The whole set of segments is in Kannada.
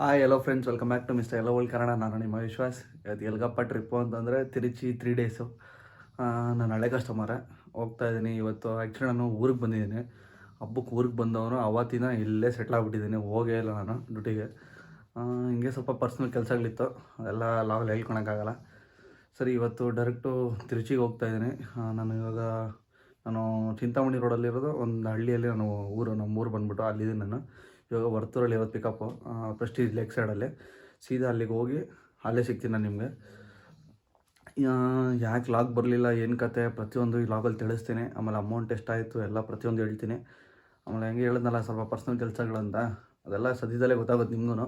Hi hello friends welcome back to mister hello world Kannada ನಾನು ನಿಮ್ಮ ವಿಶ್ವಾಸ್ ಇವತ್ತು ಎಲ್ಗಪ್ಪ ಟ್ರಿಪ್ಪು ಅಂತಂದರೆ ತಿರುಚಿ ತ್ರೀ ಡೇಸು ನಾನು ಹಳೆ ಕಸ್ಟಮರ ಹೋಗ್ತಾ ಇದ್ದೀನಿ. ಇವತ್ತು ಆ್ಯಕ್ಚುಲಿ ನಾನು ಊರಿಗೆ ಬಂದಿದ್ದೀನಿ. ಹಬ್ಬಕ್ಕೆ ಊರಿಗೆ ಬಂದವನು ಅವತ್ತಿನ ಇಲ್ಲೇ ಸೆಟ್ಲ್ ಆಗಿಬಿಟ್ಟಿದ್ದೀನಿ. ಹೋಗೇ ಇಲ್ಲ ನಾನು ಡ್ಯೂಟಿಗೆ. ಹಿಂಗೆ ಸ್ವಲ್ಪ ಪರ್ಸ್ನಲ್ ಕೆಲಸಗಳಿತ್ತು. ಅದೆಲ್ಲ ಲಾವಲ್ಲಿ ಹೇಳ್ಕೊಳಕ್ಕಾಗಲ್ಲ ಸರಿ, ಇವತ್ತು ಡೈರೆಕ್ಟು ತಿರುಚಿಗೆ ಹೋಗ್ತಾ ಇದ್ದೀನಿ. ನಾನು ಇವಾಗ, ನಾನು ಚಿಂತಾಮಣಿ ರೋಡಲ್ಲಿರೋದು ಒಂದು ಹಳ್ಳಿಯಲ್ಲಿ ನಾನು ಊರು ನಮ್ಮ ಊರು ಬಂದುಬಿಟ್ಟು ಅಲ್ಲಿದ್ದೀನಿ ನಾನು. ಇವಾಗ ವರ್ತೂರಲ್ಲಿ ಇರೋದು ಪಿಕಪ್ಪು ಪ್ರೆಸ್ಟೀಜ್ ಲೆಗ್ ಸೈಡಲ್ಲಿ ಸೀದಾ ಅಲ್ಲಿಗೆ ಹೋಗಿ ಅಲ್ಲೇ ಸಿಗ್ತೀನಿ ನಾನು ನಿಮಗೆ. ಯಾಕೆ ಲಾಗ್ ಬರಲಿಲ್ಲ, ಏನು ಕತೆ? ಪ್ರತಿಯೊಂದು ಈ ಲಾಗಲ್ಲಿ ತಿಳಿಸ್ತೀನಿ. ಆಮೇಲೆ ಅಮೌಂಟ್ ಎಷ್ಟಾಯಿತು, ಎಲ್ಲ ಪ್ರತಿಯೊಂದು ಹೇಳ್ತೀನಿ. ಆಮೇಲೆ ಹೆಂಗೆ ಹೇಳಿದ್ನಲ್ಲ, ಸ್ವಲ್ಪ ಪರ್ಸ್ನಲ್ ಕೆಲಸಗಳಂತ. ಅದೆಲ್ಲ ಸದ್ಯದಲ್ಲೇ ಗೊತ್ತಾಗುತ್ತೆ ನಿಮಗೂ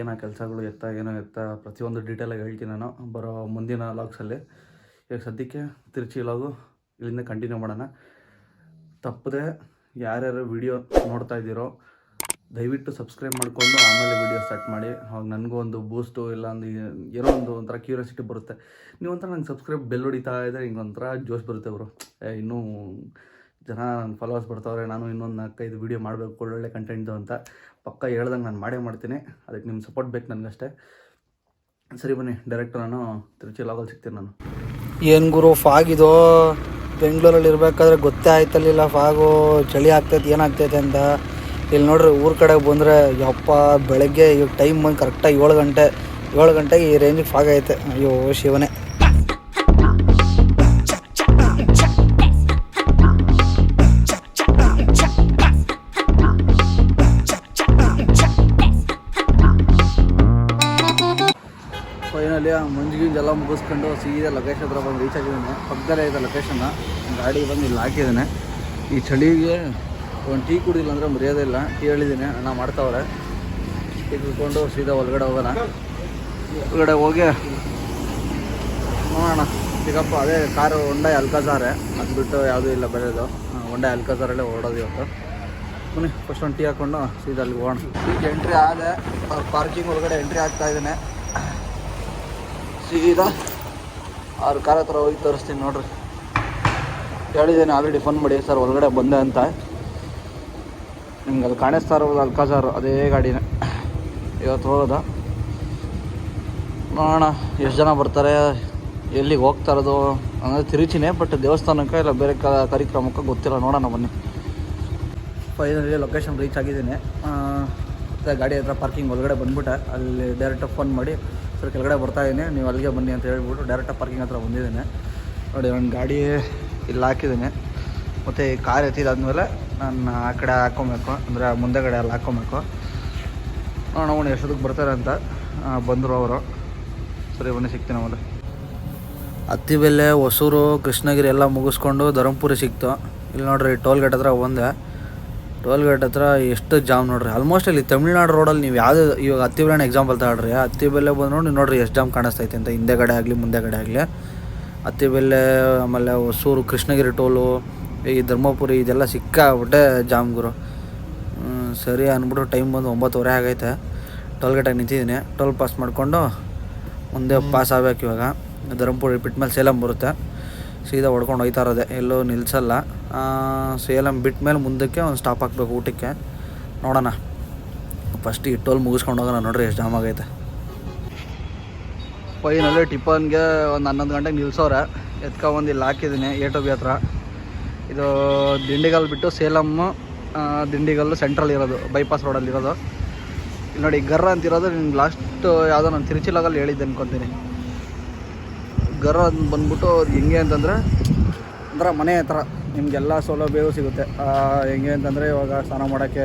ಏನೋ ಕೆಲಸಗಳು ಎತ್ತ, ಏನೋ ಎತ್ತ, ಪ್ರತಿಯೊಂದು ಡೀಟೇಲಾಗಿ ಹೇಳ್ತೀನಿ ನಾನು ಬರೋ ಮುಂದಿನ ಲಾಗ್ಸಲ್ಲಿ ಈಗ ಸದ್ಯಕ್ಕೆ ತಿರುಚಿ ಲಾಗು ಇಲ್ಲಿಂದ ಕಂಟಿನ್ಯೂ ಮಾಡೋಣ. ತಪ್ಪದೆ ಯಾರ್ಯಾರು ವಿಡಿಯೋ ನೋಡ್ತಾ ಇದ್ದೀರೋ ದಯವಿಟ್ಟು ಸಬ್ಸ್ಕ್ರೈಬ್ ಮಾಡಿಕೊಂಡು ಆಮೇಲೆ ವಿಡಿಯೋ ಸ್ಟಾರ್ಟ್ ಮಾಡಿ. ಅವಾಗ ನನಗೂ ಒಂದು ಬೂಸ್ಟು ಇಲ್ಲ ಒಂದು ಏನೋ ಒಂದು ಒಂಥರ ಕ್ಯೂರಿಯಾಸಿಟಿ ಬರುತ್ತೆ. ನೀವು ಒಂಥರ ನಂಗೆ ಸಬ್ಸ್ಕ್ರೈಬ್ ಬೆಲ್ ಹೊಡಿತಾ ಇದ್ದರೆ ಹಿಂಗೆ ಒಂಥರ ಜೋಶ್ ಬರುತ್ತೆ ಅವರು ಇನ್ನೂ ಜನ ನನ್ನ ಫಾಲೋವರ್ಸ್ ಬರ್ತಾವ್ರೆ, ನಾನು ಇನ್ನೊಂದು ನಾಲ್ಕೈದು ವೀಡಿಯೋ ಮಾಡಬೇಕು, ಒಳ್ಳೊಳ್ಳೆ ಕಂಟೆಂಟ್ದು ಅಂತ ಪಕ್ಕ ಹೇಳ್ದಂಗೆ ನಾನು ಮಾಡೇ ಮಾಡ್ತೀನಿ. ಅದಕ್ಕೆ ನಿಮ್ಮ ಸಪೋರ್ಟ್ ಬೇಕು ನನಗಷ್ಟೇ. ಸರಿ ಬನ್ನಿ ಡೈರೆಕ್ಟ್ ನಾನು ತಿರುಚಿ ಲಾಗಲ್ಲಿ ಸಿಗ್ತೀನಿ ನಾನು. ಏನು ಗುರು ಫಾಗ್ ಇದು? ಬೆಂಗಳೂರಲ್ಲಿ ಇರಬೇಕಾದ್ರೆ ಗೊತ್ತೇ ಆಯ್ತಲ್ಲಿಲ್ಲ ಫಾಗು ಚಳಿ ಆಗ್ತೈತೆ, ಏನಾಗ್ತೈತೆ ಅಂತ. ಇಲ್ಲಿ ನೋಡ್ರಿ ಊರ ಕಡೆ ಬಂದರೆ, ಯಪ್ಪ, ಬೆಳಗ್ಗೆ ಇವಾಗ ಟೈಮ್ ಬಂದು ಕರೆಕ್ಟಾಗಿ ಏಳು ಗಂಟೆ, ಏಳು ಗಂಟೆಗೆ ಈ ರೇಂಜಿಗೆ ಫಾಗ್ ಐತೆ ಅಯ್ಯೋ, ಶಿವನೇ. ಫೈನಲಿ ಆ ಮುಗಿಸ್ಕೊಂಡು ಸೀದಾ ಲೊಕೇಶನ್ ಹತ್ರ ಬಂದು ರೀಚ್ ಆಗಿದ್ದೀನಿ. ಪಕ್ಕದಲ್ಲೇ ಇದೆ ಲೊಕೇಶನ್ನ ಗಾಡಿ ಬಂದು ಇಲ್ಲಿ ಹಾಕಿದ್ದಾನೆ. ಈ ಚಳಿಗೆ ಒಂದು ಟೀ ಕುಡಿದಿಲ್ಲ ಅಂದರೆ ಮರ್ಯಾದೆ ಇಲ್ಲ. ಟೀ ಹೇಳಿದ್ದೀನಿ ಅಣ್ಣ ಮಾಡ್ತಾವ್ರೆ. ಟೀ ಕುಡ್ಕೊಂಡು ಸೀದಾ ಒಳಗಡೆ ಹೋಗೋಣ. ಒಳಗಡೆ ಹೋಗಿ ನೋಡೋಣ. ಸಿಗಪ್ಪ, ಅದೇ ಕಾರು ಹೊಂಡ ಅಲ್ಕಜಾರೆ ಅದು ಬಿಟ್ಟು ಯಾವುದೂ ಇಲ್ಲ ಬರೆಯೋದು ಹೊಂಡ ಅಲ್ಕಾಜಾರಲ್ಲೇ ಓಡೋದು ಇವತ್ತು. ಬನ್ನಿ ಫಸ್ಟ್ ಒಂದು ಟೀ ಹಾಕ್ಕೊಂಡು ಸೀದಾ ಅಲ್ಲಿಗೆ ಹೋಗೋಣ. ಈಗ ಎಂಟ್ರಿ ಆದೆ. ಪಾರ್ಕಿಂಗ್ ಒಳಗಡೆ ಎಂಟ್ರಿ ಆಗ್ತಾ ಇದ್ದೀನಿ. ಸೀದಾ ಅವ್ರ ಕಾರ್ ಹತ್ರ ಹೋಗಿ ತೋರಿಸ್ತೀನಿ ನೋಡ್ರಿ. ಹೇಳಿದ್ದೀನಿ, ಆಲ್ರೆಡಿ ಫೋನ್ ಮಾಡಿ, ಸರ್, ಒಳಗಡೆ ಬಂದೆ ಅಂತ. ನಿಮ್ಗೆ ಅದು ಕಾಣಿಸ್ತಾ ಇರೋದು ಅಲ್ಕಾಜಾರು, ಅದೇ ಗಾಡಿನೇ. ಇವತ್ತು ಹೋದ ನೋಡೋಣ, ಎಷ್ಟು ಜನ ಬರ್ತಾರೆ, ಎಲ್ಲಿಗೆ ಹೋಗ್ತಾ ಇರೋದು, ಅಂದರೆ ತಿರುಚಿನೇ ಬಟ್ ದೇವಸ್ಥಾನಕ್ಕೆ ಇಲ್ಲ ಬೇರೆ ಕ, ಕಾರ್ಯಕ್ರಮಕ್ಕೆ ಗೊತ್ತಿಲ್ಲ, ನೋಡೋಣ ಬನ್ನಿ. ಫೈನಲಿ ಲೊಕೇಶನ್ ರೀಚ್ ಆಗಿದ್ದೀನಿ. ಗಾಡಿ ಹತ್ರ ಪಾರ್ಕಿಂಗ್ ಒಳಗಡೆ ಬಂದ್ಬಿಟ್ಟೆ. ಅಲ್ಲಿ ಡೈರೆಕ್ಟಾಗಿ ಫೋನ್ ಮಾಡಿ, ಸರ್, ಕೆಳಗಡೆ ಬರ್ತಾ ಇದ್ದೀನಿ ನೀವು ಅಲ್ಲಿಗೆ ಬನ್ನಿ ಅಂತ ಹೇಳ್ಬಿಟ್ಟು ಡೈರೆಕ್ಟಾಗಿ ಪಾರ್ಕಿಂಗ್ ಹತ್ರ ಬಂದಿದ್ದೀನಿ. ನೋಡಿ ನನ್ನ ಗಾಡಿ ಇಲ್ಲಿ ಹಾಕಿದ್ದೀನಿ. ಮತ್ತು ಕಾರ್ ಎತ್ತಿದಾದ್ಮೇಲೆ ನಾನು ಆ ಕಡೆ ಹಾಕೊಬೇಕು, ಅಂದರೆ ಮುಂದೆಗಡೆ ಎಲ್ಲ ಹಾಕೊಬೇಕು. ನೋಡೋಣ ಅವನು ಎಷ್ಟೊತ್ತಿಗೆ ಬರ್ತಾರೆ ಅಂತ ಬಂದರು ಅವರು. ಸರಿ, ಬನ್ನಿ, ಸಿಗ್ತೀನಿ ಆಮೇಲೆ ಹತ್ತಿಬೆಲೆ ಹೊಸೂರು, ಕೃಷ್ಣಗಿರಿ ಎಲ್ಲ ಮುಗಿಸ್ಕೊಂಡು ಧರ್ಮಪುರಿ ಸಿಕ್ತು. ಇಲ್ಲಿ ನೋಡ್ರಿ ಟೋಲ್ ಗೇಟ್ ಹತ್ರ ಬಂದೆ ಟೋಲ್ ಗೇಟ್ ಹತ್ರ ಎಷ್ಟು ಜಾಮ್ ನೋಡ್ರಿ. ಆಲ್ಮೋಸ್ಟ್ ಇಲ್ಲಿ ತಮಿಳ್ನಾಡು ರೋಡಲ್ಲಿ ನೀವು ಯಾವುದೇ, ಇವಾಗ ಹತ್ತಿಬೆಲೆನ ಎಕ್ಸಾಂಪಲ್ ತಗೊಳ್ರಿ. ಹತ್ತಿಬೆಲೆ ಬಂದು ನೋಡಿ ನೋಡ್ರಿ ಎಷ್ಟು ಜಾಮ್ ಕಾಣಿಸ್ತೈತೆ ಅಂತ. ಹಿಂದೆಗಡೆ ಆಗಲಿ, ಮುಂದೆಗಡೆ ಆಗಲಿ. ಹತ್ತಿಬೆಲೆ ಆಮೇಲೆ ಹೊಸೂರು, ಕೃಷ್ಣಗಿರಿ ಟೋಲು ಈ ಧರ್ಮಪುರಿ ಇದೆಲ್ಲ ಸಿಕ್ಕಾಬಿಟ್ಟೆ ಜಾಮ್ ಗುರು. ಸರಿ ಅಂದ್ಬಿಟ್ಟು ಟೈಮ್ ಬಂದು ಒಂಬತ್ತುವರೆ ಆಗೈತೆ. ಟೋಲ್ ಗೇಟಾಗಿ ನಿಂತಿದ್ದೀನಿ. ಟೋಲ್ ಪಾಸ್ ಮಾಡಿಕೊಂಡು ಮುಂದೆ ಪಾಸ್ ಆಗ್ಬೇಕು ಇವಾಗ. ಧರ್ಮಪುರಿ ಬಿಟ್ಟ ಮೇಲೆ ಸೇಲಂ ಬರುತ್ತೆ. ಸೀದಾ ಹೊಡ್ಕೊಂಡು ಹೋಯ್ತಾ ಇರೋದೆ. ಎಲ್ಲೂ ನಿಲ್ಲಿಸಲ್ಲ ಸೇಲಂ ಬಿಟ್ಟ ಮೇಲೆ ಮುಂದಕ್ಕೆ ಒಂದು ಸ್ಟಾಪ್ ಹಾಕ್ಬೇಕು ಊಟಕ್ಕೆ. ನೋಡೋಣ. ಫಸ್ಟ್ ಈ ಟೋಲ್ ಮುಗಿಸ್ಕೊಂಡು ಹೋಗೋಣ. ನೋಡ್ರಿ ಎಷ್ಟು ಜಾಮ್ ಆಗೈತೆ. ಫೈನಲ್ಲಿ ಟಿಫನ್ಗೆ ಒಂದು ಹನ್ನೊಂದು ಗಂಟೆಗೆ ನಿಲ್ಸೋರೆ. ಎತ್ಕೊಬಂದು ಇಲ್ಲಿ ಹಾಕಿದ್ದೀನಿ ಎ ಟು ಬಿ ಹತ್ರ. ಇದು ದಿಂಡಿಗಲ್ ಬಿಟ್ಟು ಸೇಲಮ್ಮು ದಿಂಡಿಗಲ್ ಸೆಂಟ್ರಲ್ ಇರೋದು ಬೈಪಾಸ್ ರೋಡಲ್ಲಿ ಇರೋದು. ನೋಡಿ, ಗರ್ರ ಅಂತಿರೋದು ನಿಮ್ಗೆ ಲಾಸ್ಟ್ ಯಾವುದೋ ನಾನು ತಿರುಚಿಲಾಗಲ್ಲಿ ಹೇಳಿದ್ದೆ ಅನ್ಕೊತೀನಿ. ಗರ್ರ ಅಂತ ಬಂದ್ಬಿಟ್ಟು ಹೆಂಗೆ ಅಂತಂದರೆ ಅಂದ್ರೆ ಮನೆ ಹತ್ರ ನಿಮಗೆಲ್ಲ ಸೌಲಭ್ಯವೂ ಸಿಗುತ್ತೆ. ಹೆಂಗೆ ಅಂತಂದರೆ ಇವಾಗ ಸ್ನಾನ ಮಾಡೋಕ್ಕೆ,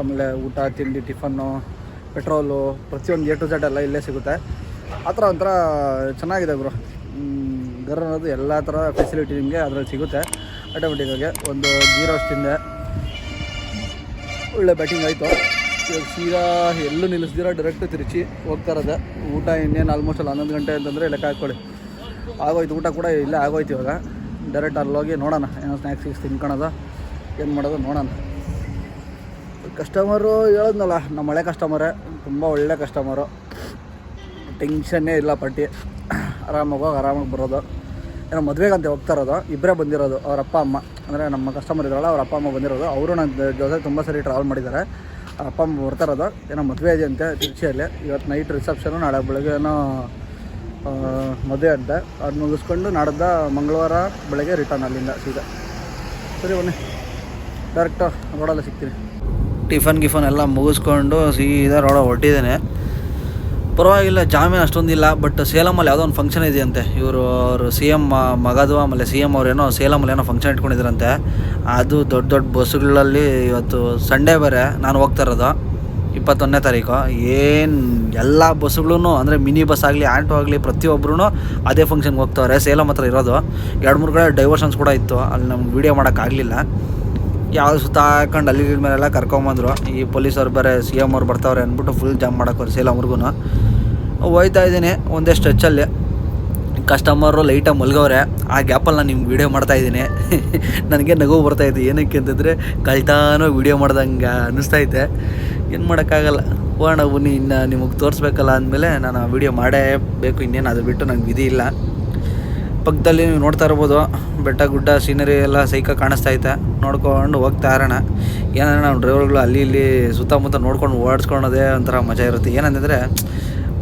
ಆಮೇಲೆ ಊಟ, ತಿಂಡಿ, ಟಿಫನ್ನು, ಪೆಟ್ರೋಲು, ಪ್ರತಿಯೊಂದು ಎ ಟು ಝೆಡ್ ಎಲ್ಲ ಇಲ್ಲೇ ಸಿಗುತ್ತೆ. ಆ ಥರ ಒಂಥರ ಚೆನ್ನಾಗಿದೆ ಬ್ರೋ ಗರ್ ಅನ್ನೋದು ಎಲ್ಲ ಥರ ಫೆಸಿಲಿಟಿ ನಿಮಗೆ ಅದರಲ್ಲಿ ಸಿಗುತ್ತೆ. ಆಟೋಮೆಟಿಕ್ಕಾಗಿ ಒಂದು ಜೀರೋ ತಿಂದೆ ಒಳ್ಳೆ ಬ್ಯಾಟಿಂಗ್ ಆಯಿತು. ಇವಾಗ ಸೀದಾ ಎಲ್ಲೂ ನಿಲ್ಲಿಸ್ದಿರ ಡೈರೆಕ್ಟ್ ತಿರುಚಿ ಹೋಗ್ತಾ ಇರೋದೆ. ಊಟ ಇನ್ನೇನು ಆಲ್ಮೋಸ್ಟ್ ಅಲ್ಲಿ ಹನ್ನೊಂದು ಗಂಟೆ ಅಂತಂದರೆ ಲೆಕ್ಕ ಹಾಕ್ಕೊಳ್ಳಿ. ಆಗೋಯ್ತು, ಊಟ ಕೂಡ ಇಲ್ಲೇ ಆಗೋಯ್ತು ಇವಾಗ. ಡೈರೆಕ್ಟ್ ಅಲ್ಲೋಗಿ ನೋಡೋಣ, ಏನೋ ಸ್ನ್ಯಾಕ್ಸ್ ಸಿಕ್ಸ್ ತಿನ್ಕೊಳೋದು, ಏನು ಮಾಡೋದು ನೋಡೋಣ. ಕಸ್ಟಮರು ಹೇಳೋದ್ನಲ್ಲ, ನಮ್ಮ ಹಳೆ ಕಸ್ಟಮರೇ ತುಂಬ ಒಳ್ಳೆ ಕಸ್ಟಮರು ಟೆನ್ಷನ್ನೇ ಇಲ್ಲ ಪಟ್ಟಿ ಆರಾಮಾಗಿ ಹೋಗಿ, ಆರಾಮಾಗಿ ಬರೋದು. ಏನೋ ಮದುವೆಗಂತೆ ಹೋಗ್ತಾ ಇರೋದು ಇಬ್ಬರೇ ಬಂದಿರೋದು ಅವ್ರ ಅಪ್ಪ ಅಮ್ಮ. ಅಂದರೆ ನಮ್ಮ ಕಸ್ಟಮರ್ ಇದ್ರಲ್ಲ ಅವ್ರ ಅಪ್ಪ ಅಮ್ಮ ಬಂದಿರೋದು. ಅವರು ನನ್ನ ಜೊತೆ ತುಂಬ ಸರಿ ಟ್ರಾವೆಲ್ ಮಾಡಿದ್ದಾರೆ. ಅವ್ರ ಅಪ್ಪ ಅಮ್ಮ ಬರ್ತಾರದು ಏನೋ ಮದುವೆ ಇದೆ ಅಂತೆ ತಿರುಚಿಯಲ್ಲಿ. ಇವತ್ತು ನೈಟ್ ರಿಸೆಪ್ಷನು ನಾಳೆ ಬೆಳಗ್ಗೆ ಏನೋ ಮದುವೆ ಅಂತೆ. ಅದು ಮುಗಿಸ್ಕೊಂಡು ನಾಡ್ದ ಮಂಗಳವಾರ ಬೆಳಗ್ಗೆ ರಿಟರ್ನ್ ಅಲ್ಲಿಂದ ಸೀದಾ. ಸರಿ ಬನ್ನಿ. ಡೈರೆಕ್ಟು ರೋಡಲ್ಲೇ ಸಿಗ್ತೀನಿ. ಟಿಫನ್ ಗಿಫನ್ ಎಲ್ಲ ಮುಗಿಸ್ಕೊಂಡು ಸೀದಾ ರೋಡ ಹೊರಟಿದ್ದೇನೆ. ಪರವಾಗಿಲ್ಲ, ಜಾಮೀನು ಅಷ್ಟೊಂದಿಲ್ಲ ಬಟ್ ಸೇಲಮಲ್ಲಿ ಯಾವುದೋ ಒಂದು ಫಂಕ್ಷನ್ ಇದೆಯಂತೆ. ಇವರು ಅವರು ಸಿ ಎಂ ಮಗದು, ಆಮೇಲೆ ಸಿ ಎಂ ಅವ್ರೇನೋ ಸೇಲಮಲ್ಲಿ ಏನೋ ಫಂಕ್ಷನ್ ಇಟ್ಕೊಂಡಿದ್ರಂತೆ. ಅದು ದೊಡ್ಡ ದೊಡ್ಡ ಬಸ್ಸುಗಳಲ್ಲಿ ಇವತ್ತು ಸಂಡೇ ಬೇರೆ, ನಾನು ಹೋಗ್ತಾ ಇರೋದು, ಇಪ್ಪತ್ತೊಂದನೇ ತಾರೀಕು. ಏನು ಎಲ್ಲ ಬಸ್ಸುಗಳೂ ಅಂದರೆ ಮಿನಿ ಬಸ್ ಆಗಲಿ ಆ್ಯಂಟೋ ಆಗಲಿ ಪ್ರತಿಯೊಬ್ಬರೂ ಅದೇ ಫಂಕ್ಷನ್ಗೆ ಹೋಗ್ತವ್ರೆ. ಸೇಲಂ ಹತ್ರ ಇರೋದು. ಎರಡು, ಮೂರು ಕಡೆ ಡೈವರ್ಷನ್ಸ್ ಕೂಡ ಇತ್ತು. ಅಲ್ಲಿ ನಮ್ಗೆ ವೀಡಿಯೋ ಮಾಡೋಕ್ಕಾಗಲಿಲ್ಲ ಯಾವ ಸುತ್ತ ಹಾಕೊಂಡು ಅಲ್ಲಿ ಮೇಲೆಲ್ಲ ಕರ್ಕೊಂಬಂದರು. ಈ ಪೊಲೀಸವ್ರು ಬೇರೆ ಸಿ ಎಂ ಅವ್ರು ಬರ್ತಾವ್ರೆ ಅಂದ್ಬಿಟ್ಟು ಫುಲ್ ಜಾಮ್ ಮಾಡೋಕ್ಕೋರು ಸೇಲಂವರೆಗೂ ಹೋಯ್ತಾ ಇದ್ದೀನಿ, ಒಂದೇ ಸ್ಟ್ರೆಚ್ಚಲ್ಲಿ ಕಸ್ಟಮರು ಲೈಟಾಗಿ ಮಲ್ಗವ್ರೆ, ಆ ಗ್ಯಾಪಲ್ಲಿ ನಾನು ನಿಮ್ಗೆ ವೀಡಿಯೋ ಮಾಡ್ತಾ ಇದ್ದೀನಿ. ನನಗೆ ನಗು ಬರ್ತಾಯಿತ್ತು ಏನಕ್ಕೆ ಅಂತಂದರೆ ಕಳ್ತಾನೋ ವೀಡಿಯೋ ಮಾಡ್ದಂಗೆ ಅನ್ನಿಸ್ತೈತೆ ಏನು ಮಾಡೋಕ್ಕಾಗಲ್ಲ. ಹೋಗೋಣ, ಬನ್ನಿ, ಇನ್ನು ನಿಮಗೆ ತೋರಿಸ್ಬೇಕಲ್ಲ ಅಂದಮೇಲೆ ನಾನು ಆ ವೀಡಿಯೋ ಮಾಡೇ ಬೇಕು, ಇನ್ನೇನು ಅದು ಬಿಟ್ಟು ನಂಗೆ ವಿಧಿ ಇಲ್ಲ. ಪಕ್ಕದಲ್ಲಿ ನೀವು ನೋಡ್ತಾ ಇರ್ಬೋದು, ಬೆಟ್ಟ, ಗುಡ್ಡ ಸೀನರಿ ಎಲ್ಲ ಸೈಕ ಕಾಣಿಸ್ತಾ ಐತೆ. ನೋಡ್ಕೊಂಡು ಹೋಗ್ತಾ ಇರೋಣ. ಏನಂದರೆ ನಾವು ಡ್ರೈವರ್ಗಳು ಅಲ್ಲಿ ಇಲ್ಲಿ ಸುತ್ತಮುತ್ತ ನೋಡ್ಕೊಂಡು ಓಡಿಸ್ಕೊಳೋದೇ ಒಂಥರ ಮಜಾ ಇರುತ್ತೆ. ಏನಂತಂದರೆ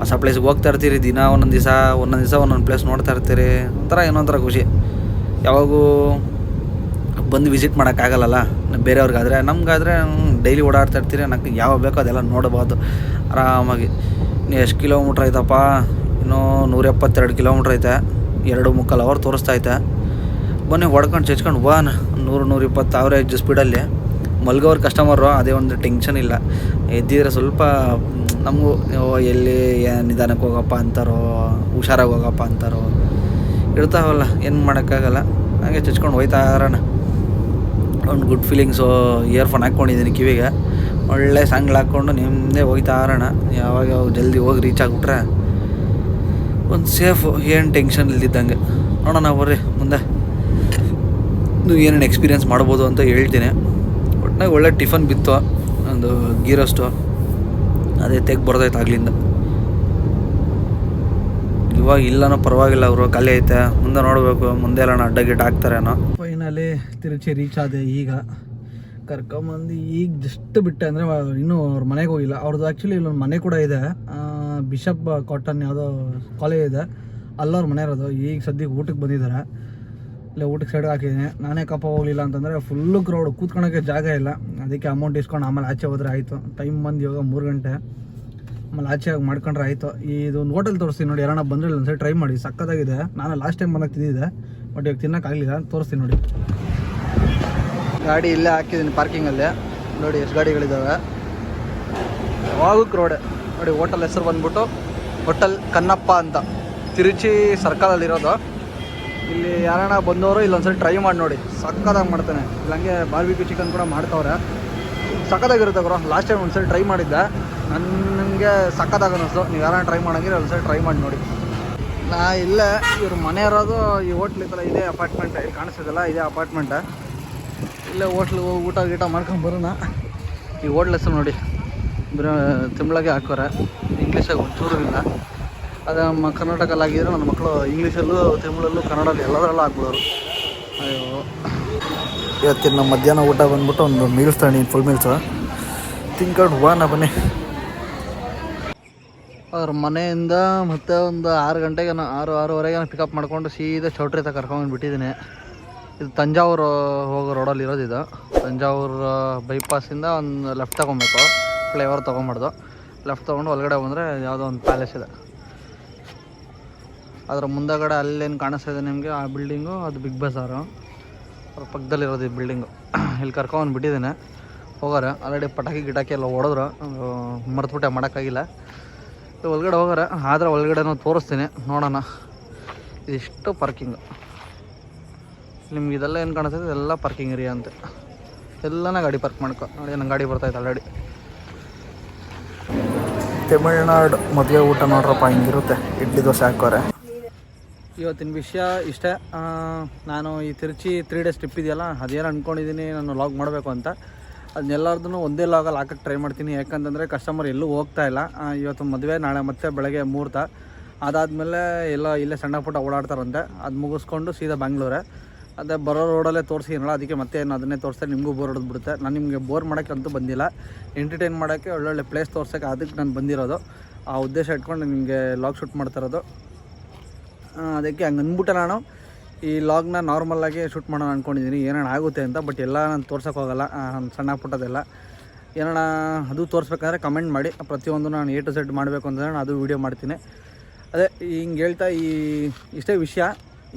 ಹೊಸ ಪ್ಲೇಸ್ಗೆ ಹೋಗ್ತಾ ಇರ್ತೀರಿ, ದಿನ ಒಂದೊಂದು ದಿವಸ ಒಂದೊಂದು ದಿವಸ ಒಂದೊಂದು ಪ್ಲೇಸ್ ನೋಡ್ತಾ ಇರ್ತೀರಿ. ಒಂಥರ ಏನೋ ಒಂಥರ ಖುಷಿ. ಯಾವಾಗೂ ಬಂದು ವಿಸಿಟ್ ಮಾಡೋಕ್ಕಾಗಲ್ಲಲ್ಲ ಬೇರೆಯವ್ರಿಗಾದರೆ, ನಮಗಾದರೆ ಡೈಲಿ ಓಡಾಡ್ತಾ ಇರ್ತೀರಿ ನನಗೆ ಯಾವಾಗ ಬೇಕೋ ಅದೆಲ್ಲ ನೋಡಬಹುದು ಆರಾಮಾಗಿ. ಇನ್ನು ಎಷ್ಟು ಕಿಲೋಮೀಟ್ರ್ ಐತಪ್ಪ? ಇನ್ನೂ ನೂರ ಎಪ್ಪತ್ತೆರಡು ಕಿಲೋಮೀಟ್ರ್ ಐತೆ. ಎರಡು ಮುಕ್ಕಾಲು ಅವರ್ ತೋರಿಸ್ತಾ ಐತೆ. ಬನ್ನಿ, ಹೊಡ್ಕೊಂಡು ಚಚ್ಕೊಂಡು ಬಾ ನೂರು ನೂರ ಇಪ್ಪತ್ತು ಅವರೇಜ್ ಸ್ಪೀಡಲ್ಲಿ ಮಲ್ಗೋರು ಕಸ್ಟಮರು ಅದೇ ಒಂದು ಟೆನ್ಷನ್ ಇಲ್ಲ. ಎದ್ದಿದ್ರೆ ಸ್ವಲ್ಪ ನಮಗೂ ಎಲ್ಲಿ ನಿಧಾನಕ್ಕೆ ಹೋಗಪ್ಪ ಅಂತಾರೋ, ಹುಷಾರಾಗಿ ಹೋಗಪ್ಪ ಅಂತಾರೋ, ಇರ್ತಾವಲ್ಲ, ಏನು ಮಾಡೋಕ್ಕಾಗಲ್ಲ. ಹಾಗೆ ಚಚ್ಕೊಂಡು ಹೋಯ್ತಾ ಇರೋಣ. ಒಂದು ಗುಡ್ ಫೀಲಿಂಗ್ಸು ಇಯರ್ಫೋನ್ ಹಾಕ್ಕೊಂಡಿದ್ದೀನಿ ಕಿವಿಗೆ. ಒಳ್ಳೆ ಸಾಂಗ್ಗಳು ಹಾಕ್ಕೊಂಡು ನಿಮ್ಮದೇ ಹೋಗ್ತಾ ಇರೋಣ. ಯಾವಾಗ ಜಲ್ದಿ ಹೋಗಿ ರೀಚ್ ಆಗಿಬಿಟ್ರೆ ಒಂದು ಸೇಫು ಏನು ಟೆನ್ಷನ್ ಇಲ್ದಿದ್ದಂಗೆ. ನೋಡೋಣ, ಬರ್ರಿ, ಮುಂದೆ. ನೀವು ಏನೇನು ಎಕ್ಸ್ಪೀರಿಯೆನ್ಸ್ ಮಾಡ್ಬೋದು ಅಂತ ಹೇಳ್ತೀನಿ. ಒಟ್ನಾಗ ಒಳ್ಳೆ ಟಿಫನ್ ಬಿತ್ತು. ಒಂದು ಗೀರಷ್ಟು ಅದೇ ತೆಗ್ ಬರ್ದೈತೆ ಆಗ್ಲಿಂದ. ಇವಾಗ ಇಲ್ಲನೋ ಪರವಾಗಿಲ್ಲ ಅವರು ಖಾಲಿ ಐತೆ. ಮುಂದೆ ನೋಡಬೇಕು, ಮುಂದೆ ಎಲ್ಲ ಅಡ್ಡ ಗಿಡ್ಡ ಹಾಕ್ತಾರೇನೋ ಫೈನಲಿ ತಿರುಚಿ ರೀಚ್ ಆದೆ ಈಗ. ಕರ್ಕೊಂಬಂದು ಈಗ ಜಸ್ಟ್ ಬಿಟ್ಟೆ ಅಂದರೆ ಇನ್ನೂ ಅವ್ರ ಮನೆಗೆ ಹೋಗಿಲ್ಲ. ಅವ್ರದ್ದು ಆ್ಯಕ್ಚುಲಿ ಇಲ್ಲೊಂದು ಮನೆ ಕೂಡ ಇದೆ. ಬಿಷಪ್ ಕಾಟನ್ ಯಾವುದೋ ಕಾಲೇಜ್ ಇದೆ. ಅಲ್ಲವ್ರ ಮನೆ ಇರೋದು. ಈಗ ಸದ್ಯಕ್ಕೆ ಊಟಕ್ಕೆ ಬಂದಿದ್ದಾರೆ. ಇಲ್ಲ ಊಟಕ್ಕೆ ಸೈಡ್ ಹಾಕಿದ್ದೀನಿ. ನಾನೇ ಕಪ್ಪ ಹೋಗಲಿಲ್ಲ ಅಂತಂದರೆ ಫುಲ್ಲು ಕ್ರೌಡ್ ಕೂತ್ಕೊಳಕ್ಕೆ ಜಾಗ ಇಲ್ಲ. ಅದಕ್ಕೆ ಅಮೌಂಟ್ ಇಸ್ಕೊಂಡು ಆಮೇಲೆ ಆಚೆ ಹೋದ್ರೆ ಆಯಿತು. ಟೈಮ್ ಬಂದು ಇವಾಗ ಮೂರು ಗಂಟೆ. ಆಮೇಲೆ ಆಚೆ ಆಗಿ ಮಾಡ್ಕೊಂಡ್ರೆ ಆಯಿತು. ಇದೊಂದು ಹೋಟೆಲ್ ತೋರಿಸ್ತೀನಿ ನೋಡಿ. ಯಾರನ್ನ ಬಂದರೆ ಒಂದ್ಸರಿ ಟ್ರೈ ಮಾಡಿ. ಸಕ್ಕತ್ತಾಗಿದೆ. ನಾನು ಲಾಸ್ಟ್ ಟೈಮ್ ಬಂದಾಗ ತಿಂದಿದ್ದೆ. ಬಟ್ ಇವಾಗ ತಿನ್ನೋಕ್ಕಾಗಲಿಲ್ಲ ತೋರಿಸ್ತೀನಿ ನೋಡಿ. ಗಾಡಿ ಇಲ್ಲೇ ಹಾಕಿದ್ದೀನಿ ಪಾರ್ಕಿಂಗಲ್ಲಿ ನೋಡಿ ಎಷ್ಟು ಗಾಡಿಗಳಿದ್ದಾವೆ ಯಾವಾಗೂ ಕ್ರೌಡ್ ನೋಡಿ ಹೋಟೆಲ್ ಹೆಸರು ಬಂದ್ಬಿಟ್ಟು ಹೋಟೆಲ್ ಕನ್ನಪ್ಪ ಅಂತ. ತಿರುಚಿ ಸರ್ಕಲಲ್ಲಿರೋದು ಇಲ್ಲಿ ಯಾರಣ ಬಂದವರು ಇಲ್ಲೊಂದ್ಸರಿ ಟ್ರೈ ಮಾಡಿ ನೋಡಿ. ಸಕ್ಕದಾಗಿ ಮಾಡ್ತಾನೆ. ಇಲ್ಲ ಹಂಗೆ ಬಾರ್ಬಿಕ್ಯೂ ಚಿಕನ್ ಕೂಡ ಮಾಡ್ತವ್ರೆ. ಸಕ್ಕದಾಗಿರುತ್ತೆ ಗುರು. ಲಾಸ್ಟ್ ಟೈಮ್ ಒಂದ್ಸರಿ ಟ್ರೈ ಮಾಡಿದ್ದೆ. ನನಗೆ ಸಕ್ಕತ್ತಾಗಿ ಅನ್ನಿಸ್ತು. ನೀವು ಯಾರನ್ನ ಟ್ರೈ ಮಾಡಂಗಿದ್ರೆ ಒಂದ್ಸರಿ ಟ್ರೈ ಮಾಡಿ ನೋಡಿ. ನಾ ಇಲ್ಲೇ ಇವ್ರ ಮನೆ ಇರೋದು ಈ ಹೋಟ್ಲ್ ಥರ ಇದೇ ಅಪಾರ್ಟ್ಮೆಂಟ್ ಇಲ್ಲಿ ಕಾಣಿಸ್ತದಲ್ಲ ಇದೇ ಅಪಾರ್ಟ್ಮೆಂಟ್ ಇಲ್ಲೇ ಹೋಟ್ಲಿಗೆ ಹೋಗಿ ಊಟ ಗೀಟ ಮಾಡ್ಕೊಂಡು ಬರೋಣ. ಈ ಹೋಟ್ಲ್ ಹೆಸರು ನೋಡಿ. ಬರೀ ತಿಂಬ್ಳಗೆ ಹಾಕೋರೆ. ಇಂಗ್ಲೀಷಾಗಿ ಒಂಚೂರು ಇಲ್ಲ. ಅದು ನಮ್ಮ ಕರ್ನಾಟಕಲ್ಲಿ ಆಗಿದ್ರೆ ನನ್ನ ಮಕ್ಕಳು ಇಂಗ್ಲೀಷಲ್ಲೂ ತಮಿಳಲ್ಲೂ ಕನ್ನಡಲ್ಲೂ ಎಲ್ಲದರಲ್ಲೂ ಹಾಕ್ಬಿಡೋರು. ಅಯ್ಯೋ. ಇವತ್ತಿನ ನಮ್ಮ ಮಧ್ಯಾಹ್ನ ಊಟ ಬಂದ್ಬಿಟ್ಟು ಒಂದು ಮೀಲ್ಸ್ ತಗೊಂಡು ಫುಲ್ ಮೀಲ್ಸ್ ತಿನ್ಕೊಂಡು ಹೋಗೋಣ ಬನ್ನಿ. ಅವ್ರ ಮನೆಯಿಂದ ಮತ್ತೆ ಒಂದು ಆರು ಗಂಟೆಗೆ ಆರು ಆರೂವರೆಗೆ ಪಿಕಪ್ ಮಾಡ್ಕೊಂಡು ಸೀದಾ ಚೌಟ್ರಿ ತಗ ಕರ್ಕೊಂಡು ಬಿಟ್ಟಿದ್ದೀನಿ. ಇದು ತಂಜಾವೂರು ಹೋಗೋ ರೋಡಲ್ಲಿ ಇರೋದು ಇದು. ತಂಜಾವೂರು ಬೈಪಾಸಿಂದ ಒಂದು ಲೆಫ್ಟ್ ತೊಗೊಬೇಕು. ಫ್ಲೇವರ್ ತೊಗೊಂಬಾರ್ದು. ಲೆಫ್ಟ್ ತೊಗೊಂಡು ಒಳಗಡೆ ಬಂದರೆ ಯಾವುದೋ ಒಂದು ಪ್ಯಾಲೇಸ್ ಇದೆ. ಅದರ ಮುಂದಗಡೆ ಅಲ್ಲೇನು ಕಾಣಿಸ್ತಾ ಇದೆ ನಿಮಗೆ? ಆ ಬಿಲ್ಡಿಂಗು, ಅದು ಬಿಗ್ ಬಜಾರು. ಅದ್ರ ಪಕ್ಕದಲ್ಲಿರೋದು ಈ ಬಿಲ್ಡಿಂಗು. ಇಲ್ಲಿ ಕರ್ಕೊಂಡು ಬಿಟ್ಟಿದ್ದೇನೆ. ಹೋಗಾರ. ಆಲ್ರೆಡಿ ಪಟಾಕಿ, ಗಿಟಾಕಿ ಎಲ್ಲ ಹೊಡೆದ್ರು. ಮರೆತುಬಿಟ್ಟೆ, ಮಾಡೋಕ್ಕಾಗಿಲ್ಲ. ಒಳಗಡೆ ಹೋಗಾರ. ಆದರೆ ಒಳಗಡೆನೂ ತೋರಿಸ್ತೀನಿ. ನೋಡೋಣ. ಇದಿಷ್ಟು ಪಾರ್ಕಿಂಗ್ ನಿಮ್ಗೆ ಇದೆಲ್ಲ ಏನು ಕಾಣಿಸ್ತದೆ ಇದೆಲ್ಲ ಪಾರ್ಕಿಂಗ್ ಏರಿಯಾ ಅಂತ. ಎಲ್ಲನ ಗಾಡಿ ಪಾರ್ಕ್ ಮಾಡ್ಕೊ. ನೋಡಿ ನನ್ನ ಗಾಡಿ ಬರ್ತೈತೆ ಆಲ್ರೆಡಿ ತಮಿಳ್ನಾಡು ಮದುವೆ ಊಟ ನೋಡ್ರಪ್ಪ, ಹಿಂಗಿರುತ್ತೆ. ಇಡ್ಲಿ ದೋಸೆ ಹಾಕೋರೆ. ಇವತ್ತಿನ ವಿಷಯ ಇಷ್ಟೇ. ನಾನು ಈ ತಿರುಚಿ ತ್ರೀ ಡೇಸ್ ಟ್ರಿಪ್ ಇದೆಯಲ್ಲ ಅದೇನು ಅಂದ್ಕೊಂಡಿದ್ದೀನಿ ನಾನು ಲಾಗ್ ಮಾಡಬೇಕು ಅಂತ. ಅದನ್ನೆಲ್ಲರದೂ ಒಂದೇ ಲಾಗಲ್ಲಿ ಹಾಕಕ್ಕೆ ಟ್ರೈ ಮಾಡ್ತೀನಿ. ಯಾಕಂತಂದರೆ ಕಸ್ಟಮರ್ ಎಲ್ಲೂ ಹೋಗ್ತಾ ಇಲ್ಲ. ಇವತ್ತು ಮದುವೆ ನಾಳೆ ಮತ್ತೆ ಬೆಳಗ್ಗೆ ಮುಹೂರ್ತ. ಅದಾದಮೇಲೆ ಎಲ್ಲ ಇಲ್ಲೇ ಸಣ್ಣ ಪುಟ್ಟ ಓಡಾಡ್ತಾರಂತೆ. ಅದು ಮುಗಿಸ್ಕೊಂಡು ಸೀದಾ ಬ್ಯಾಂಗ್ಳೂರೇ ಅದೇ ಬರೋ ರೋಡಲ್ಲೇ ತೋರಿಸಿದ್ನಲ್ಲ ಅದಕ್ಕೆ ಮತ್ತೆ ಏನು ಅದನ್ನೇ ತೋರಿಸ್ತಾರೆ ನಿಮಗೂ ಬೋರ್ ಹೊಡೆದ್ಬಿಡುತ್ತೆ. ನಾನು ನಿಮಗೆ ಬೋರ್ ಮಾಡೋಕ್ಕೆ ಅಂತೂ ಬಂದಿಲ್ಲ. ಎಂಟರ್ಟೈನ್ ಮಾಡೋಕ್ಕೆ ಒಳ್ಳೊಳ್ಳೆ ಪ್ಲೇಸ್ ತೋರ್ಸೋಕ್ಕೆ ಅದಕ್ಕೆ ನಾನು ಬಂದಿರೋದು. ಆ ಉದ್ದೇಶ ಇಟ್ಕೊಂಡು ನಿಮಗೆ ಲಾಗ್ ಶೂಟ್ ಮಾಡ್ತಾ ಇರೋದು. ಆ, ಅದಕ್ಕೆ ಹಂಗೆ ಅಂದ್ಬಿಟ್ಟು ನಾನು. ಈ ಲಾಗ್ನ ನಾರ್ಮಲಾಗಿ ಶೂಟ್ ಮಾಡೋಣ ಅಂದ್ಕೊಂಡಿದ್ದೀನಿ ಏನೇನು ಆಗುತ್ತೆ ಅಂತ ಬಟ್ ಎಲ್ಲ ನಾನು ತೋರ್ಸೋಕ್ಕೋಗಲ್ಲ ಸಣ್ಣ ಪುಟ್ಟದೆಲ್ಲ ಏನಾರ ಅದು ತೋರಿಸ್ಬೇಕಂದ್ರೆ ಕಮೆಂಟ್ ಮಾಡಿ. ಪ್ರತಿಯೊಂದು ನಾನು ಏ ಟು ಸೆಟ್ ಮಾಡಬೇಕು ಅಂತಂದ್ರೆ ನಾನು ಅದು ವೀಡಿಯೋ ಮಾಡ್ತೀನಿ. ಅದೇ, ಹಿಂಗೆ ಹೇಳ್ತಾ ಈ, ಇಷ್ಟೇ ವಿಷಯ.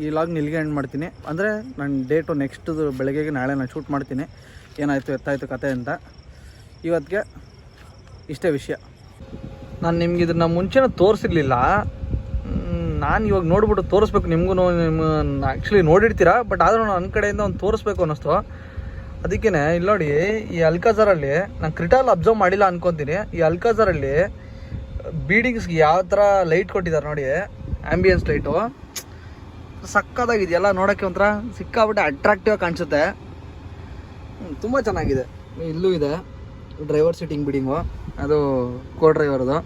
ಈ ಲಾಗ್ ನಿಲ್ಗೆ ಎಂಡ್ ಮಾಡ್ತೀನಿ. ಅಂದರೆ ನಾನು ಡೇಟು ನೆಕ್ಸ್ಟ್ ಬೆಳಗ್ಗೆಗೆ ನಾಳೆ ನಾನು ಶೂಟ್ ಮಾಡ್ತೀನಿ. ಏನಾಯಿತು, ಎತ್ತಾಯಿತು ಕತೆ ಅಂತ. ಇವತ್ತಿಗೆ ಇಷ್ಟೇ ವಿಷಯ. ನಾನು ನಿಮ್ಗೆ ಇದನ್ನು ಮುಂಚೆನೂ ತೋರಿಸಿರ್ಲಿಲ್ಲ. ನಾನು ಇವಾಗ ನೋಡ್ಬಿಟ್ಟು ತೋರಿಸ್ಬೇಕು ನಿಮಗೂ ನಿಮ್ಮ ಆ್ಯಕ್ಚುಲಿ ನೋಡಿರ್ತೀರಾ ಬಟ್ ಆದರೂ ನನ್ನ ಕಡೆಯಿಂದ ಒಂದು ತೋರಿಸ್ಬೇಕು ಅನ್ನಿಸ್ತು. ಅದಕ್ಕೇ ಇಲ್ಲಿ ನೋಡಿ, ಈ ಅಲ್ಕಾಜಾರಲ್ಲಿ ನಾನು ಕ್ರಿಟಾಲ್ ಅಬ್ಸರ್ವ್ ಮಾಡಿಲ್ಲ ಅನ್ಕೊತೀನಿ. ಈ ಅಲ್ಕಾಜಾರಲ್ಲಿ ಬೀಡಿಂಗ್ಸ್ಗೆ ಯಾವ ಥರ ಲೈಟ್ ಕೊಟ್ಟಿದ್ದಾರೆ ನೋಡಿ ಆ್ಯಂಬಿಯನ್ಸ್ ಲೈಟು. ಸಕ್ಕದಾಗಿದೆಯಲ್ಲ ನೋಡೋಕ್ಕೆ ಒಂಥರ ಸಿಕ್ಕಾಬಿಟ್ಟು ಅಟ್ರಾಕ್ಟಿವ್ ಕಾಣಿಸುತ್ತೆ. ತುಂಬ ಚೆನ್ನಾಗಿದೆ. ಇಲ್ಲೂ ಇದೆ ಡ್ರೈವರ್ ಸೀಟಿಂಗ್ ಬಿಡಿಂಗು ಅದು ಕೋ ಡ್ರೈವರ್ದು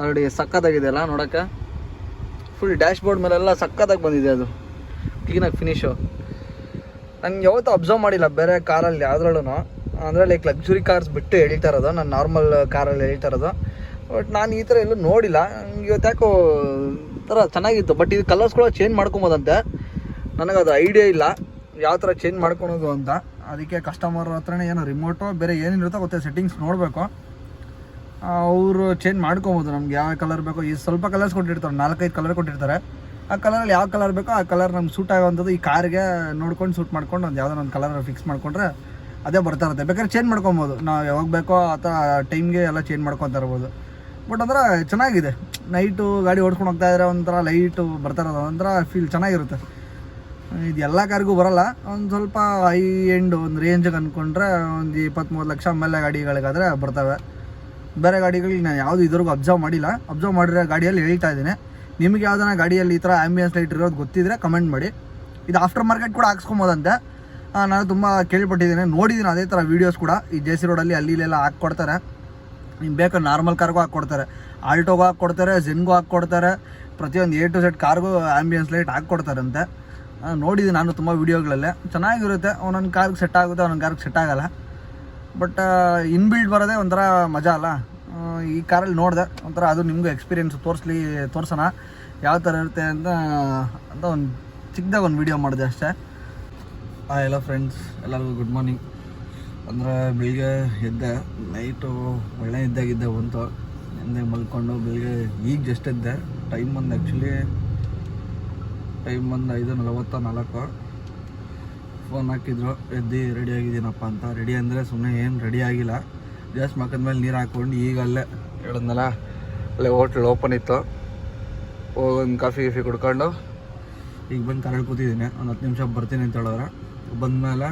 ಆಲ್ರೆಡಿ ಸಕ್ಕತ್ತಾಗಿದೆ ಅಲ್ಲ ನೋಡೋಕ್ಕೆ. ಫುಲ್ ಡ್ಯಾಶ್ ಬೋರ್ಡ್ ಮೇಲೆಲ್ಲ ಸಕ್ಕತ್ತಾಗಿ ಬಂದಿದೆ ಅದು. ಕ್ಲೀನಾಗಿ ಫಿನಿಶು ನಂಗೆ ಯಾವತ್ತೂ ಅಬ್ಸರ್ವ್ ಮಾಡಿಲ್ಲ ಬೇರೆ ಕಾರಲ್ಲಿ ಯಾವುದ್ರಲ್ಲೂ ಅಂದರೆ ಲೈಕ್ ಲಕ್ಸುರಿ ಕಾರ್ಸ್ ಬಿಟ್ಟು ಎಳಿತಾ ಇರೋದು, ನಾನು ನಾರ್ಮಲ್ ಕಾರಲ್ಲಿ ಎಳಿತಾ ಇರೋದು. ಬಟ್ ನಾನು ಈ ಥರ ಎಲ್ಲೂ ನೋಡಿಲ್ಲ. ಇವತ್ತು ಯಾಕೋ ಥರ ಚೆನ್ನಾಗಿತ್ತು. ಬಟ್ ಇದು ಕಲರ್ಸ್ ಕೂಡ ಚೇಂಜ್ ಮಾಡ್ಕೊಬೋದಂತೆ. ನನಗೆ ಅದು ಐಡಿಯಾ ಇಲ್ಲ. ಯಾವ ಥರ ಚೇಂಜ್ ಮಾಡ್ಕೊಳೋದು ಅಂತ. ಅದಕ್ಕೆ ಕಸ್ಟಮರ್ ಹತ್ರನೇ ಏನೋ ರಿಮೋಟು ಬೇರೆ ಏನಿರುತ್ತೋ ಗೊತ್ತೆ ಸೆಟ್ಟಿಂಗ್ಸ್ ನೋಡಬೇಕು. ಅವರು ಚೇಂಜ್ ಮಾಡ್ಕೊಬೋದು ನಮ್ಗೆ ಯಾವ ಕಲರ್ ಬೇಕೋ. ಈ ಸ್ವಲ್ಪ ಕಲರ್ಸ್ ಕೊಟ್ಟಿರ್ತಾರೆ, ನಾಲ್ಕೈದು ಕಲರ್ ಕೊಟ್ಟಿರ್ತಾರೆ. ಆ ಕಲರಲ್ಲಿ ಯಾವ ಕಲರ್ ಬೇಕೋ ಆ ಕಲರ್ ನಮ್ಗೆ ಸೂಟ್ ಆಗೋವಂಥದ್ದು ಈ ಕಾರ್ಗೆ ನೋಡ್ಕೊಂಡು ಸೂಟ್ ಮಾಡ್ಕೊಂಡು ಒಂದು ಯಾವುದೋ ಒಂದು ಕಲರ್ ಫಿಕ್ಸ್ ಮಾಡ್ಕೊಂಡ್ರೆ ಅದೇ ಬರ್ತಾ ಇರುತ್ತೆ. ಬೇಕಾದ್ರೆ ಚೇಂಜ್ ಮಾಡ್ಕೊಬೋದು. ನಾವು ಯಾವಾಗ ಬೇಕೋ ಥರ ಟೈಮ್ಗೆ ಎಲ್ಲ ಚೇಂಜ್ ಮಾಡ್ಕೊತಾ ಇರ್ಬೋದು. ಬಟ್ ಅಂದ್ರೆ ಚೆನ್ನಾಗಿದೆ. ನೈಟು ಗಾಡಿ ಓಡ್ಕೊಂಡು ಹೋಗ್ತಾ ಇದ್ರೆ ಒಂಥರ ಲೈಟು ಬರ್ತಾ ಇರೋದು, ಒಂಥರ ಫೀಲ್ ಚೆನ್ನಾಗಿರುತ್ತೆ. ಇದು ಎಲ್ಲ ಕಾರ್ಗೂ ಬರಲ್ಲ. ಒಂದು ಸ್ವಲ್ಪ ಹೈ ಎಂಡ್ ಒಂದು ರೇಂಜಿಗೆ ಅಂದ್ಕೊಂಡ್ರೆ ಒಂದು ಇಪ್ಪತ್ತ್ಮೂರು ಲಕ್ಷ ಮೇಲೆ ಗಾಡಿಗಳಿಗಾದರೆ ಬರ್ತವೆ. ಬೇರೆ ಗಾಡಿಗಳಿಗೆ ನಾನು ಯಾವುದು ಇದ್ರಿಗೂ ಅಬ್ಸರ್ವ್ ಮಾಡಿಲ್ಲ. ಅಬ್ಸರ್ವ್ ಮಾಡಿರೋ ಗಾಡಿಯಲ್ಲಿ ಹೇಳ್ತಾ ಇದ್ದೀನಿ. ನಿಮಗೆ ಯಾವ್ದಾನ ಗಾಡಿಯಲ್ಲಿ ಈ ಥರ ಆ್ಯಂಬಿಯನ್ಸ್ ಲೈಟ್ ಇರೋದು ಗೊತ್ತಿದ್ರೆ ಕಮೆಂಟ್ ಮಾಡಿ. ಇದು ಆಫ್ಟರ್ ಮಾರ್ಕೆಟ್ ಕೂಡ ಹಾಕ್ಸ್ಕೊಬೋದಂತೆ. ನಾನು ತುಂಬ ಕೇಳ್ಪಟ್ಟಿದ್ದೀನಿ. ನೋಡಿದ್ದೀನಿ ಅದೇ ಥರ ವೀಡಿಯೋಸ್ ಕೂಡ. ಈ ಜೆ ಸಿ ರೋಡಲ್ಲಿ ಅಲ್ಲಿ ಇಲ್ಲೆಲ್ಲ ಹಾಕ್ಕೊಡ್ತಾರೆ. ನಿಮ್ಗೆ ಬೇಕು ನಾರ್ಮಲ್ ಕಾರ್ಗೂ ಹಾಕ್ಕೊಡ್ತಾರೆ. ಆಲ್ಟೋಗೂ ಹಾಕ್ಕೊಡ್ತಾರೆ ಝೆನ್ಗೂ ಹಾಕ್ಕೊಡ್ತಾರೆ. ಪ್ರತಿಯೊಂದು ಎ ಟು ಸೆಟ್ ಕಾರ್ಗೂ ಆ್ಯಂಬಿಯನ್ಸ್ ಲೈಟ್ ಹಾಕ್ಕೊಡ್ತಾರಂತೆ. ನೋಡಿದ್ದೀನಿ ನಾನು ತುಂಬ ವೀಡಿಯೋಗಳಲ್ಲೇ ಚೆನ್ನಾಗಿರುತ್ತೆ. ಒಂದೊಂದು ಕಾರ್ಗೆ ಸೆಟ್ ಆಗುತ್ತೆ, ಒಂದೊಂದು ಕಾರ್ಗೆ ಸೆಟ್ ಆಗಲ್ಲ. ಬಟ್ ಇನ್ಬಿಲ್ಡ್ ಬರೋದೇ ಒಂಥರ ಮಜಾ ಅಲ್ಲ. ಈ ಕಾರಲ್ಲಿ ನೋಡಿದೆ, ಒಂಥರ ಅದು ನಿಮಗೂ ಎಕ್ಸ್ಪೀರಿಯೆನ್ಸ್ ತೋರಿಸ್ಲಿ, ತೋರ್ಸೋಣ. ಯಾವ ಥರ ಇರುತ್ತೆ ಅಂತ ಅಂತ ಒಂದು ಚಿಕ್ಕದಾಗ ಒಂದು ವೀಡಿಯೋ ಮಾಡಿದೆ ಅಷ್ಟೇ. ಆ ಎಲ್ಲ ಫ್ರೆಂಡ್ಸ್ ಎಲ್ಲರಿಗೂ ಗುಡ್ ಮಾರ್ನಿಂಗ್ ಅಂದರೆ ಬೆಳಿಗ್ಗೆ ಎದ್ದೆ ನೈಟು ಒಳ್ಳೆ ಇದ್ದಾಗಿದ್ದೆ ಬಂತು. ನೆನ್ನೆ ಮಲ್ಕೊಂಡು ಬೆಳಿಗ್ಗೆ ಈಗ ಜಸ್ಟ್ ಎದ್ದೆ. ಟೈಮ್ ಬಂದು ಆ್ಯಕ್ಚುಲಿ ಟೈಮ್ ಬಂದು ಐದು ನಲವತ್ತ, ನಾಲ್ಕು. ಫೋನ್ ಹಾಕಿದ್ರು, ಎದ್ದು ರೆಡಿ ಆಗಿದ್ದೀನಪ್ಪ ಅಂತ. ರೆಡಿ ಅಂದರೆ ಸುಮ್ಮನೆ ಏನು ರೆಡಿ ಆಗಿಲ್ಲ. ಜಸ್ಟ್ ಮಕ್ಕದ ಮೇಲೆ ನೀರು ಹಾಕ್ಕೊಂಡು ಈಗ ಅಲ್ಲೇ ಹೇಳಿದ್ನಲ್ಲ, ಅಲ್ಲೇ ಹೋಟ್ಲ್ ಓಪನ್ ಇತ್ತು. ಒಂದು ಕಾಫಿ ಗೀಫಿ ಕುಡ್ಕೊಂಡು ಈಗ ಬಂದು ಕರಳು ಕೂತಿದ್ದೀನಿ. ಒಂದು ಹತ್ತು ನಿಮಿಷ ಬರ್ತೀನಿ ಅಂತ ಹೇಳಿದ್ರೆ ಬಂದಮೇಲೆ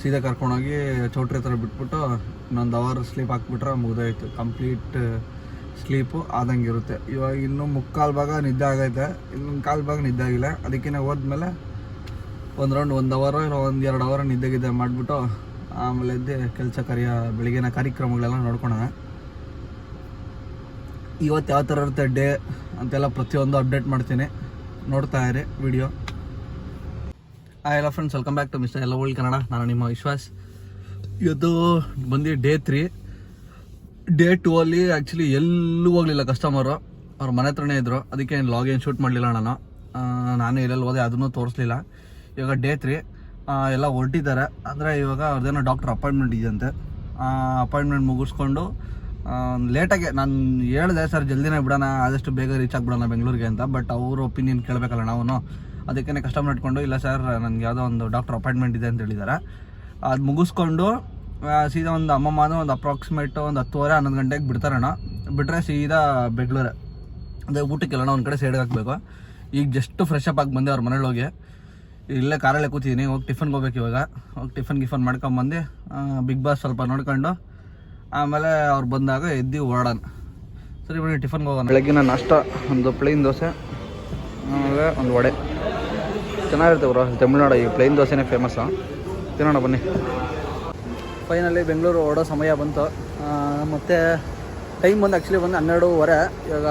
ಸೀದಾ ಕರ್ಕೊಂಡೋಗಿ ಚೌಟ್ರಿ ಹತ್ರ ಬಿಟ್ಬಿಟ್ಟು ಇನ್ನೊಂದು ಅವರ್ ಸ್ಲೀಪ್ ಹಾಕ್ಬಿಟ್ರೆ ಮುಗ್ದೋಯ್ತು ಕಂಪ್ಲೀಟ್ ಸ್ಲೀಪು ಆದಂಗೆ ಇರುತ್ತೆ. ಇವಾಗ ಇನ್ನೂ ಮುಕ್ಕಾಲು ಭಾಗ ನಿದ್ದೆ ಆಗೈತೆ. ಇನ್ನೊಂದು ಕಾಲು ಭಾಗ ನಿದ್ದೆ ಆಗಿಲ್ಲ. ಅದಕ್ಕಿಂತ ಹೋದ್ಮೇಲೆ ಒಂದು ರೌಂಡ್ ಒಂದು ಅವರು ಇಲ್ಲ ಒಂದು ಎರಡು ಅವರ್ ನಿದ್ದೆ ಗಿದ್ದೆ ಮಾಡಿಬಿಟ್ಟು ಆಮೇಲೆ ಇದ್ದೆ ಕೆಲಸ ಕಾರ್ಯ ಬೆಳಗಿನ ಕಾರ್ಯಕ್ರಮಗಳೆಲ್ಲ ನೋಡ್ಕೊಳೋಣ. ಇವತ್ತು ಯಾವ ಥರ ಇರುತ್ತೆ ಡೇ ಅಂತೆಲ್ಲ ಪ್ರತಿಯೊಂದು ಅಪ್ಡೇಟ್ ಮಾಡ್ತೀನಿ. ನೋಡ್ತಾ ಇರಿ ವಿಡಿಯೋ. ಆ hello friends welcome back to mister hello world Kannada ನಾನು ನಿಮ್ಮ ವಿಶ್ವಾಸ್. ಇವತ್ತು ಬಂದು ಡೇ ತ್ರೀ ಡೇ ಟೂ ಅಲ್ಲಿ ಆ್ಯಕ್ಚುಲಿ ಎಲ್ಲೂ ಹೋಗಲಿಲ್ಲ ಕಸ್ಟಮರು ಅವ್ರ ಮನೆ ಹತ್ರನೇ ಇದ್ದರು ಅದಕ್ಕೆ ಲಾಗಿನ್ ಶೂಟ್ ಮಾಡಲಿಲ್ಲ ನಾನು. ನಾನು ಎಲ್ಲೆಲ್ಲಿ ಹೋದೆ ಅದನ್ನು ತೋರಿಸ್ಲಿಲ್ಲ. ಇವಾಗ ಡೇ ತ್ರೀ ಎಲ್ಲ ಹೊರಟಿದ್ದಾರೆ. ಅಂದರೆ ಇವಾಗ ಅವ್ರದ್ದೇನೋ ಡಾಕ್ಟರ್ ಅಪಾಯಿಂಟ್ಮೆಂಟ್ ಇದೆಯಂತೆ. ಅಪಾಯಿಂಟ್ಮೆಂಟ್ ಮುಗಿಸ್ಕೊಂಡು ಲೇಟಾಗೆ ನಾನು ಹೇಳಿದೆ, ಸರ್, ಜಲ್ದಿನೇ ಬಿಡೋಣ, ಆದಷ್ಟು ಬೇಗ ರೀಚ್ ಆಗಿಬಿಡೋಣ ಬೆಂಗಳೂರಿಗೆ ಅಂತ. ಬಟ್ ಅವ್ರ ಒಪಿನಿಯನ್ ಕೇಳಬೇಕಲ್ಲ ನಾವು ಅದಕ್ಕೇ ಕಸ್ಟಮರ್ ಇಟ್ಕೊಂಡು, ಇಲ್ಲ ಸರ್ ನನಗೆ ಯಾವುದೋ ಒಂದು ಡಾಕ್ಟರ್ ಅಪಾಯಿಂಟ್ಮೆಂಟ್ ಇದೆ ಅಂತ ಹೇಳಿದ್ದಾರೆ. ಅದು ಮುಗಿಸ್ಕೊಂಡು ಸೀದಾ ಒಂದು ಅಮ್ಮಮ್ಮ ಅಂದ್ರೆ ಒಂದು ಅಪ್ರಾಕ್ಸಿಮೇಟ್ ಒಂದು ಹತ್ತುವರೆ, ಹನ್ನೊಂದು ಗಂಟೆಗೆ ಬಿಡ್ತಾರಣ್ಣ ಬಿಟ್ಟರೆ ಸೀದಾ ಬೆಂಗಳೂರು. ಅದೇ ಊಟಕ್ಕೆಲ್ಲ ಒಂದು ಕಡೆ ಸೈಡ್ಗೆ ಹಾಕಬೇಕು. ಈಗ ಜಸ್ಟ್ ಫ್ರೆಶ್ ಅಪ್ ಆಗಿ ಬಂದೆ ಅವ್ರ ಮನೇಲಿ ಹೋಗಿ. ಇಲ್ಲೇ ಕಾರಲ್ಲೇ ಕೂತಿದ್ದೀನಿ ಹೋಗಿ ಟಿಫನ್ಗೆ ಹೋಗ್ಬೇಕು ಇವಾಗ. ಹೋಗಿ ಟಿಫನ್ ಗಿಫನ್ ಮಾಡ್ಕೊಂಬಂದು ಬಿಗ್ ಬಾಸ್ ಸ್ವಲ್ಪ ನೋಡ್ಕೊಂಡು, ಆಮೇಲೆ ಅವ್ರು ಬಂದಾಗ ಎದ್ದು ಓಡೋಣ ಸರಿ ಬನ್ನಿ ಟಿಫನ್ಗೆ ಹೋಗೋಣ. ಬೆಳಗ್ಗಿನ ನಷ್ಟ, ಒಂದು ಪ್ಲೇನ್ ದೋಸೆ, ಆಮೇಲೆ ಒಂದು ವಡೆ. ಚೆನ್ನಾಗಿರುತ್ತೆ ಬ್ರೋ, ತಮಿಳ್ನಾಡು ಈ ಪ್ಲೇನ್ ದೋಸೆನೇ ಫೇಮಸ್ಸು ತಿನ್ನೋಣ ಬನ್ನಿ. ಫೈನಲಿ ಬೆಂಗಳೂರು ಓಡೋ ಸಮಯ ಬಂತು. ಮತ್ತು ಟೈಮ್ ಬಂದು ಆ್ಯಕ್ಚುಲಿ ಬಂದು ಹನ್ನೆರಡೂವರೆ. ಇವಾಗ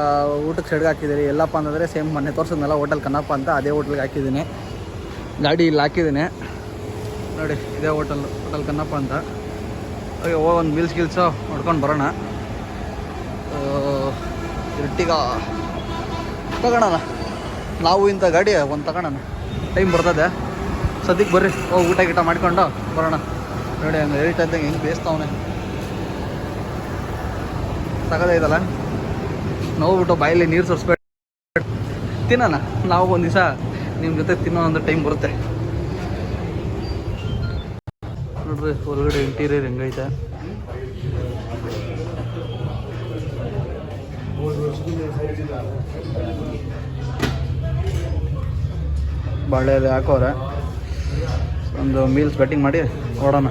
ಊಟಕ್ಕೆ ಸೆಡ್ಗೆ ಹಾಕಿದ್ದೀರಿ ಎಲ್ಲಪ್ಪ ಅಂತಂದರೆ ಸೇಮ್ ಮೊನ್ನೆ ತೋರಿಸಿದ್ನಲ್ಲ, ಹೋಟೆಲ್ ಕನ್ನಪ್ಪ ಅಂತ, ಅದೇ ಹೋಟ್ಲಿಗೆ ಹಾಕಿದ್ದೀನಿ. ಗಾಡಿ ಇಲ್ಲಿ ಹಾಕಿದ್ದೀನಿ. ನೋಡಿ, ಇದೇ ಹೋಟೆಲ್ ಹೋಟೆಲ್ ಕನ್ನಪ್ಪ ಅಂತ. ಹಾಗೆ ಒಂದು ಮಿಲ್ಸ್ ಗಿಲ್ಸು ಹೊಡ್ಕೊಂಡು ಬರೋಣ. ಇರ್ಟಿಗ ತಗೋಣ ನಾವು ಇಂಥ ಗಾಡಿ ಒಂದು ತಗೋಣ ಟೈಮ್ ಬರ್ತದೆ. ಸದ್ಯಕ್ಕೆ ಬರ್ರಿ. ಹೋಗಿ ಊಟ ಗೀಟ ಮಾಡ್ಕೊಂಡು ಬರೋಣ. ನೋಡಿ, ಹಂಗೆ ಏಟ್ ಅಂದಂಗೆ ಹೆಂಗೆ ಬೇಯಿಸ್ತಾವನೆ ತಗೋದೈತಲ್ಲ ನೋಡ್ಬಿಟ್ಟು ಬಾಯಲ್ಲಿ ನೀರು ಸುರಿಸ್ಬೇಡ. ತಿನ್ನೋಣ ನಾವು ಒಂದು ದಿವಸ ನಿಮ್ಮ ಜೊತೆ ತಿನ್ನೋ ಒಂದು ಟೈಮ್ ಬರುತ್ತೆ. ನೋಡ್ರಿ ಹೊರಗಡೆ ಇಂಟೀರಿಯರ್ ಹೆಂಗೈತೆ. ಬಾಳೆ ಹಾಕೋರೆ. ಒಂದು ಮೀಲ್ಸ್ ಬೆಟ್ಟಿಂಗ್ ಮಾಡಿ ಕೊಡೋಣ.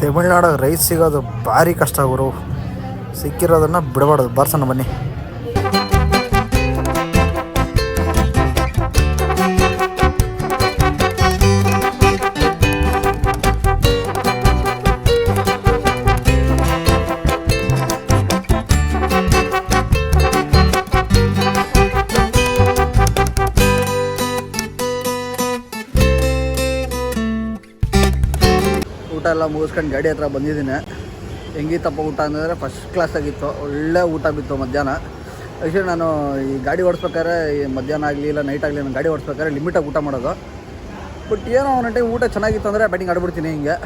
ತಮಿಳ್ನಾಡಾಗ ರೈಸ್ ಸಿಗೋದು ಭಾರಿ ಕಷ್ಟ ಗುರು. ಸಿಕ್ಕಿರೋದನ್ನ ಬಿಡಬಾರ್ದು. ಬರ್ಸೋಣ ಬನ್ನಿ. ಗಾಡಿ ಹತ್ರ ಬಂದಿದ್ದೀನಿ. ಹೆಂಗಿತ್ತಪ್ಪ ಊಟ ಅಂದರೆ ಫಸ್ಟ್ ಕ್ಲಾಸ್ ಆಗಿತ್ತು. ಒಳ್ಳೆ ಊಟ ಬಿತ್ತು ಮಧ್ಯಾಹ್ನ. ಆ್ಯಕ್ಚುಲಿ ನಾನು ಈ ಗಾಡಿ ಓಡಿಸ್ಬೇಕಾದ್ರೆ ಈ ಮಧ್ಯಾಹ್ನ ಆಗಲಿ ಇಲ್ಲ ನೈಟ್ ಆಗಲಿ ನಾನು ಗಾಡಿ ಓಡಿಸ್ಬೇಕಾದ್ರೆ ಲಿಮಿಟಾಗಿ ಊಟ ಮಾಡೋದು. ಬಟ್ ಏನೋ ಒಂದು ಟೈಮ್ ಊಟ ಚೆನ್ನಾಗಿತ್ತು ಅಂದರೆ ಬ್ಯಾಟಿಂಗ್ ಆಡ್ಬಿಡ್ತೀನಿ ಹಿಂಗೆ.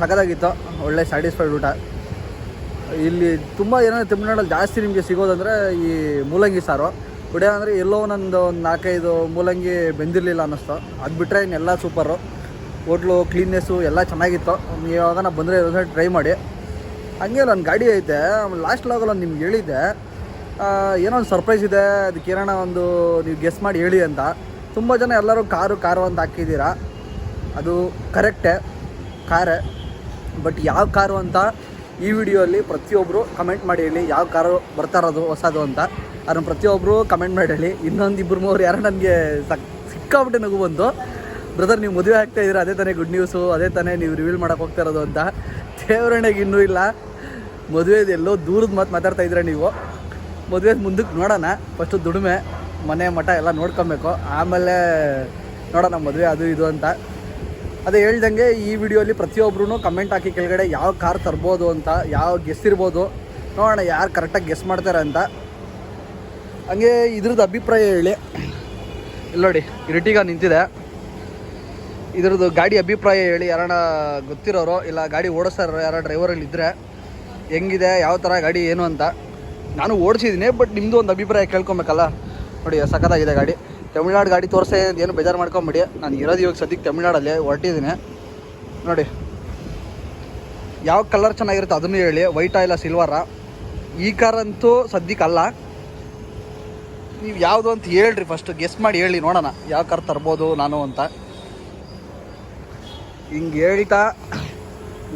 ಸಖತ್ತಾಗಿತ್ತು. ಒಳ್ಳೆ ಸ್ಯಾಟಿಸ್ಫೈಡ್ ಊಟ. ಇಲ್ಲಿ ತುಂಬ ಏನೋ ತಮಿಳ್ನಾಡಲ್ಲಿ ಜಾಸ್ತಿ ನಿಮಗೆ ಸಿಗೋದಂದರೆ ಈ ಮೂಲಂಗಿ ಸಾರು. ಬಿಡ ಅಂದರೆ ಎಲ್ಲೋ ಒಂದೊಂದು ಒಂದು ನಾಲ್ಕೈದು ಮೂಲಂಗಿ ಬೆಂದಿರಲಿಲ್ಲ ಅನ್ನಿಸ್ತು. ಅದು ಬಿಟ್ಟರೆ ಇನ್ನೆಲ್ಲ ಸೂಪರು ಹೋಟ್ಲು ಕ್ಲೀನ್ನೆಸ್ಸು ಎಲ್ಲ ಚೆನ್ನಾಗಿತ್ತು. ನೀವು ಯಾವಾಗ ಬಂದರೆ ಒಂದ್ಸಲ ಟ್ರೈ ಮಾಡಿ. ಹಂಗೆ ನನ್ನ ಗಾಡಿ ಐತೆ ಲಾಸ್ಟ್ ಲಾಗಲ್ಲಿ ನಿಮ್ಗೆ ಹೇಳಿದ್ದೆ. ಏನೋ ಒಂದು ಸರ್ಪ್ರೈಸ್ ಇದೆ, ಅದಕ್ಕೆ ಏನೋ ಒಂದು ನೀವು ಗೆಸ್ ಮಾಡಿ ಹೇಳಿ ಅಂತ. ತುಂಬ ಜನ ಎಲ್ಲರೂ ಕಾರು ಕಾರು ಅಂತ ಹಾಕಿದ್ದೀರಾ. ಅದು ಕರೆಕ್ಟೇ ಕಾರೇ ಬಟ್ ಯಾವ ಕಾರು ಅಂತ ಈ ವಿಡಿಯೋಲ್ಲಿ ಪ್ರತಿಯೊಬ್ಬರು ಕಮೆಂಟ್ ಮಾಡಿ ಹೇಳಿ, ಯಾವ ಕಾರು ಬರ್ತಾ ಇರೋದು, ಹೊಸದು ಅಂತ. ಅದನ್ನು ಪ್ರತಿಯೊಬ್ಬರು ಕಮೆಂಟ್ ಮಾಡಿ ಹೇಳಿ. ಇನ್ನೊಂದು ಇಬ್ಬರು ಮೂವರು ಯಾರೋ ನನಗೆ ಸಕ್ ಸಿಕ್ಕಾಬಿಟ್ಟೆ ನಗು ಬಂತು. ಬ್ರದರ್ ನೀವು ಮದುವೆ ಆಗ್ತಾ ಇದ್ದೀರಾ? ಅದೇ ತಾನೇ ಗುಡ್ ನ್ಯೂಸು ಅದೇ ತಾನೇ ನೀವು ರಿವೀಲ್ ಮಾಡೋಕೆ ಹೋಗ್ತಾ ಇರೋದು ಅಂತ. ದೇವರಣೆಗೆ ಇನ್ನೂ ಇಲ್ಲ. ಮದುವೆದು ಎಲ್ಲೋ ದೂರದ ಮಾತು ಮಾತಾಡ್ತಾ ಇದ್ದೀರಾ ನೀವು? ಮದುವೆ ಮುಂದಕ್ಕೆ ನೋಡೋಣ. ಫಸ್ಟು ದುಡಿಮೆ, ಮನೆ ಮಠ ಎಲ್ಲ ನೋಡ್ಕೊಬೇಕು. ಆಮೇಲೆ ನೋಡೋಣ ಮದುವೆ ಅದು ಇದು ಅಂತ. ಅದೇ ಹೇಳ್ದಂಗೆ ಈ ವಿಡಿಯೋಲಿ ಪ್ರತಿಯೊಬ್ಬರೂ ಕಮೆಂಟ್ ಹಾಕಿ ಕೆಳಗಡೆ ಯಾವ ಕಾರ್ ತರ್ಬೋದು ಅಂತ, ಯಾವ ಗೆಸ್ ಇರ್ಬೋದು. ನೋಡೋಣ ಯಾರು ಕರೆಕ್ಟಾಗಿ ಗೆಸ್ ಮಾಡ್ತಾರೆ ಅಂತ. ಹಂಗೆ ಇದ್ರದ್ದು ಅಭಿಪ್ರಾಯ ಹೇಳಿ. ಇಲ್ಲ ನೋಡಿ, ಇರಿಟಿಗ ನಿಂತಿದೆ. ಇದ್ರದ್ದು ಗಾಡಿ ಅಭಿಪ್ರಾಯ ಹೇಳಿ ಯಾರನ್ನ ಗೊತ್ತಿರೋರು ಇಲ್ಲ ಗಾಡಿ ಓಡಿಸ್ತಾರೋ ಯಾರ ಡ್ರೈವರಲ್ಲಿ ಇದ್ದರೆ ಹೆಂಗಿದೆ, ಯಾವ ಥರ ಗಾಡಿ, ಏನು ಅಂತ. ನಾನು ಓಡಿಸಿದ್ದೀನಿ ಬಟ್ ನಿಮ್ಮದು ಒಂದು ಅಭಿಪ್ರಾಯ ಕೇಳ್ಕೊಬೇಕಲ್ಲ. ನೋಡಿ, ಸಖತ್ತಾಗಿದೆ ಗಾಡಿ. ತಮಿಳ್ನಾಡು ಗಾಡಿ ತೋರಿಸೇ ಏನು ಬೇಜಾರು ಮಾಡ್ಕೊಂಬಿಡಿ. ನಾನು ಇರೋದು ಇವಾಗ ಸದ್ಯಕ್ಕೆ ತಮಿಳ್ನಾಡಲ್ಲಿ, ಹೊರಟಿದ್ದೀನಿ. ನೋಡಿ, ಯಾವ ಕಲರ್ ಚೆನ್ನಾಗಿರುತ್ತೆ ಅದನ್ನು ಹೇಳಿ. ವೈಟಾ ಇಲ್ಲ ಸಿಲ್ವರಾ ಈ ಕಾರ್ ಅಂತೂ ಸದ್ಯಕ್ಕಲ್ಲ ನೀವು ಯಾವುದು ಅಂತ ಹೇಳ್ರಿ ಫಸ್ಟ್ ಗೆಸ್ ಮಾಡಿ ಹೇಳಿ, ನೋಡೋಣ. ಯಾವ ಕಾರ್ ತರ್ಬೋದು, ನಾನು ಅಂತ. ಹಿಂಗೆ ಹೇಳ್ತಾ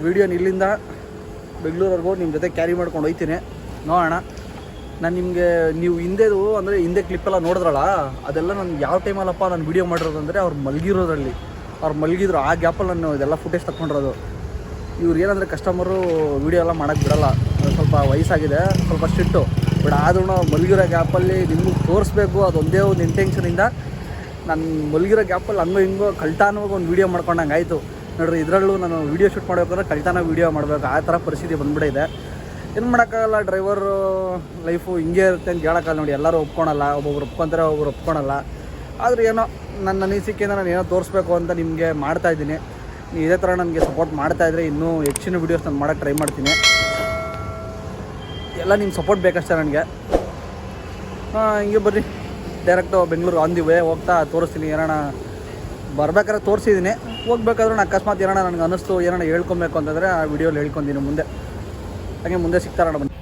ವೀಡಿಯೋನ ಇಲ್ಲಿಂದ ಬೆಂಗಳೂರವರೆಗೂ ನಿಮ್ಮ ಜೊತೆ ಕ್ಯಾರಿ ಮಾಡ್ಕೊಂಡು ಹೋಗ್ತೀನಿ ನೋಡೋಣ. ನಾನು ನಿಮಗೆ ನೀವು ಹಿಂದೆದು, ಅಂದರೆ ಹಿಂದೆ ಕ್ಲಿಪ್ಪೆಲ್ಲ ನೋಡಿದ್ರಲ್ಲ, ಅದೆಲ್ಲ ನಾನು ಯಾವ ಟೈಮಲ್ಲಪ್ಪ ನಾನು ವೀಡಿಯೋ ಮಾಡಿರೋದು ಅಂದರೆ ಅವ್ರು ಮಲಗಿರೋದ್ರಲ್ಲಿ. ಅವ್ರು ಮಲಗಿದ್ರು, ಆ ಗ್ಯಾಪಲ್ಲಿ ನಾನು ಇದೆಲ್ಲ ಫುಟೇಜ್ ತಗೊಂಡಿರೋದು ಇವ್ರು ಏನಂದರೆ ಕಸ್ಟಮರು ವೀಡಿಯೋ ಎಲ್ಲ ಮಾಡೋಕ್ಕೆ ಬಿಡಲ್ಲ. ಸ್ವಲ್ಪ ವಯಸ್ಸಾಗಿದೆ, ಸ್ವಲ್ಪ ಸ್ಟಿಟ್ಟು ಬಟ್ ಆದ್ರೂ ಮಲಗಿರೋ ಗ್ಯಾಪಲ್ಲಿ ನಿಮ್ಗೆ ತೋರಿಸ್ಬೇಕು ಅದೊಂದೇ ಒಂದು ಇಂಟೆನ್ಷನಿಂದ ನಾನು ಮಲಗಿರೋ ಗ್ಯಾಪಲ್ಲಿ ಹಂಗೋ ಹಿಂಗೋ ಕಳ್ತಾನವಾಗಿ ಒಂದು ವೀಡಿಯೋ ಮಾಡ್ಕೊಂಡಂಗೆ ಆಯಿತು. ನೋಡ್ರಿ, ಇದರಲ್ಲೂ ನಾನು ವೀಡಿಯೋ ಶೂಟ್ ಮಾಡಬೇಕಂದ್ರೆ ಕಳ್ತಾನ ವೀಡಿಯೋ ಮಾಡಬೇಕು. ಆ ಥರ ಪರಿಸ್ಥಿತಿ ಬಂದ್ಬಿಟ್ಟಿದೆ. ಏನು ಮಾಡೋಕ್ಕಾಗಲ್ಲ ಡ್ರೈವರ್ ಲೈಫು ಹಿಂಗೆ ಇರುತ್ತೆ ಅಂತ ಹೇಳೋಕ್ಕಲ್ಲ ನೋಡಿ. ಎಲ್ಲರೂ ಒಪ್ಕೊಳಲ್ಲ, ಒಬ್ಬೊಬ್ರು ಒಪ್ಕೊಂತಾರೆ ಒಬ್ಬರು ಒಪ್ಕೊಳಲ್ಲ. ಆದರೆ ಏನೋ ನನ್ನ ಅನಿಸಿಕೆಯಿಂದ ನಾನು ಏನೋ ತೋರಿಸ್ಬೇಕು ಅಂತ ನಿಮಗೆ ಮಾಡ್ತಾ ಇದ್ದೀನಿ. ನೀವು ಇದೇ ಥರ ನನಗೆ ಸಪೋರ್ಟ್ ಮಾಡ್ತಾ ಇದ್ರೆ ಇನ್ನೂ ಹೆಚ್ಚಿನ ವೀಡಿಯೋಸ್ ನಾನು ಮಾಡೋಕ್ಕೆ ಟ್ರೈ ಮಾಡ್ತೀನಿ. ಎಲ್ಲ ನಿಮ್ಮ ಸಪೋರ್ಟ್ ಬೇಕಷ್ಟೇ ನನಗೆ. ಹಿಂಗೆ ಬರ್ರಿ. Direct Bengaluru on the way ಹೋಗ್ತಾ ತೋರಿಸ್ತೀನಿ. ಏನಾರ ಬರ್ಬೇಕಾದ್ರೆ ತೋರಿಸಿದ್ದೀನಿ. ಹೋಗ್ಬೇಕಾದ್ರೂ ನಾನು ಅಕಸ್ಮಾತ್ ಏನೋ ನನಗೆ ಅನಿಸ್ತು ಏನಾರ ಹೇಳ್ಕೊಬೇಕು ಅಂತಂದರೆ ಆ ವಿಡಿಯೋಲಿ ಹೇಳ್ಕೊಂತೀನಿ ಮುಂದೆ. ಹಾಗೆ ಮುಂದೆ ಸಿಗ್ತಾರಣ ಬನ್ನಿ.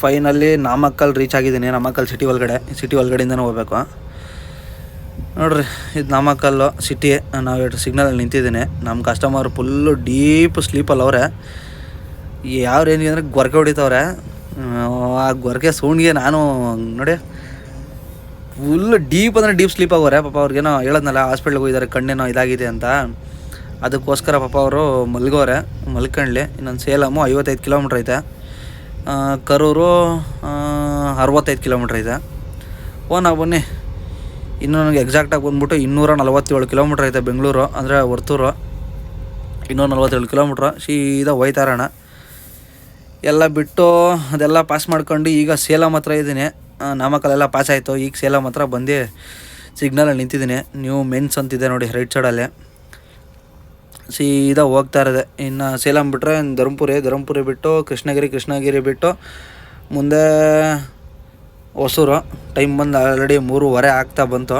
ಫೈನಲ್ಲಿ ನಾಮಕ್ಕಲ್ ರೀಚ್ ಆಗಿದ್ದೀನಿ, ನಾಮಕ್ಕಲ್ ಸಿಟಿ ಒಳಗಡೆ. ಸಿಟಿ ಒಳಗಡೆಯಿಂದನೇ ಹೋಗ್ಬೇಕು. ನೋಡ್ರಿ, ಇದು ನಾಮಕ್ಕಲ್ಲು ಸಿಟಿ ನಾವು ಎರಡು ಸಿಗ್ನಲಲ್ಲಿ ನಿಂತಿದ್ದೀನಿ. ನಮ್ಮ ಕಸ್ಟಮರ್ ಫುಲ್ಲು ಡೀಪ್ ಸ್ಲೀಪಲ್ಲಿ ಅವರೇ. ಯಾವ ರೇಂಜ್ಗೆ ಅಂದರೆ ಗೊರಕೆ ಹೊಡಿತವ್ರೆ. ಆ ಗೊರಕೆ ಸೌಂಡ್ಗೆ ನಾನು, ನೋಡಿ ಫುಲ್ ಡೀಪ್ ಅಂದರೆ ಡೀಪ್ ಸ್ಲೀಪ್ ಆಗೋರೆ. ಪಾಪ ಅವ್ರಿಗೇನೋ ಹೇಳೋದ್ನಲ್ಲ ಹಾಸ್ಪಿಟ್ಲಿಗೆ ಹೋಗಿದ್ದಾರೆ, ಕಣ್ಣೇನೋ ಇದಾಗಿದೆ ಅಂತ. ಅದಕ್ಕೋಸ್ಕರ ಪಾಪ ಅವರು ಮಲ್ಗೋರೆ ಮಲ್ಕಂಡ್ಲಿ ಇನ್ನೊಂದು ಸೇಲಮು ಐವತ್ತೈದು ಕಿಲೋಮೀಟ್ರ್ ಐತೆ. ಕರೂರು ಅರವತ್ತೈದು ಕಿಲೋಮೀಟ್ರ್ ಐತೆ. ಓ ನಾವು ಬನ್ನಿ. ಇನ್ನೂ ನನಗೆ ಎಕ್ಸಾಕ್ಟಾಗಿ ಬಂದ್ಬಿಟ್ಟು ಇನ್ನೂರ ನಲವತ್ತೇಳು ಕಿಲೋಮೀಟ್ರ್ ಐತೆ ಬೆಂಗಳೂರು, ಅಂದರೆ ವರ್ತೂರು. ಇನ್ನೂರ ನಲವತ್ತೇಳು ಕಿಲೋಮೀಟ್ರ್ ಸೀದಾ ಹೋಯ್ತಾರಣ ಎಲ್ಲ ಬಿಟ್ಟು ಅದೆಲ್ಲ ಪಾಸ್ ಮಾಡ್ಕೊಂಡು ಈಗ ಸೇಲಂ ಹತ್ರ ಇದ್ದೀನಿ. ನಾಮಕಲೆಲ್ಲ ಪಾಸ್ ಆಯಿತು. ಈಗ ಸೇಲಂ ಹತ್ರ ಬಂದು ಸಿಗ್ನಲಲ್ಲಿ ನಿಂತಿದ್ದೀನಿ. ನ್ಯೂ ಮೆನ್ಸ್ ಅಂತಿದೆ ನೋಡಿ ರೈಟ್ ಸೈಡಲ್ಲಿ ಸೀದಾ ಹೋಗ್ತಾ ಇರೋದೆ. ಇನ್ನು ಸೇಲಂ ಬಿಟ್ಟರೆ ಧರ್ಮಪುರಿ ಧರ್ಮಪುರಿ ಬಿಟ್ಟು ಕೃಷ್ಣಗಿರಿ ಕೃಷ್ಣಗಿರಿ ಬಿಟ್ಟು ಮುಂದೆ ಹೊಸೂರು. ಟೈಮ್ ಬಂದು ಆಲ್ರೆಡಿ ಮೂರುವರೆ ಆಗ್ತಾ ಬಂತು.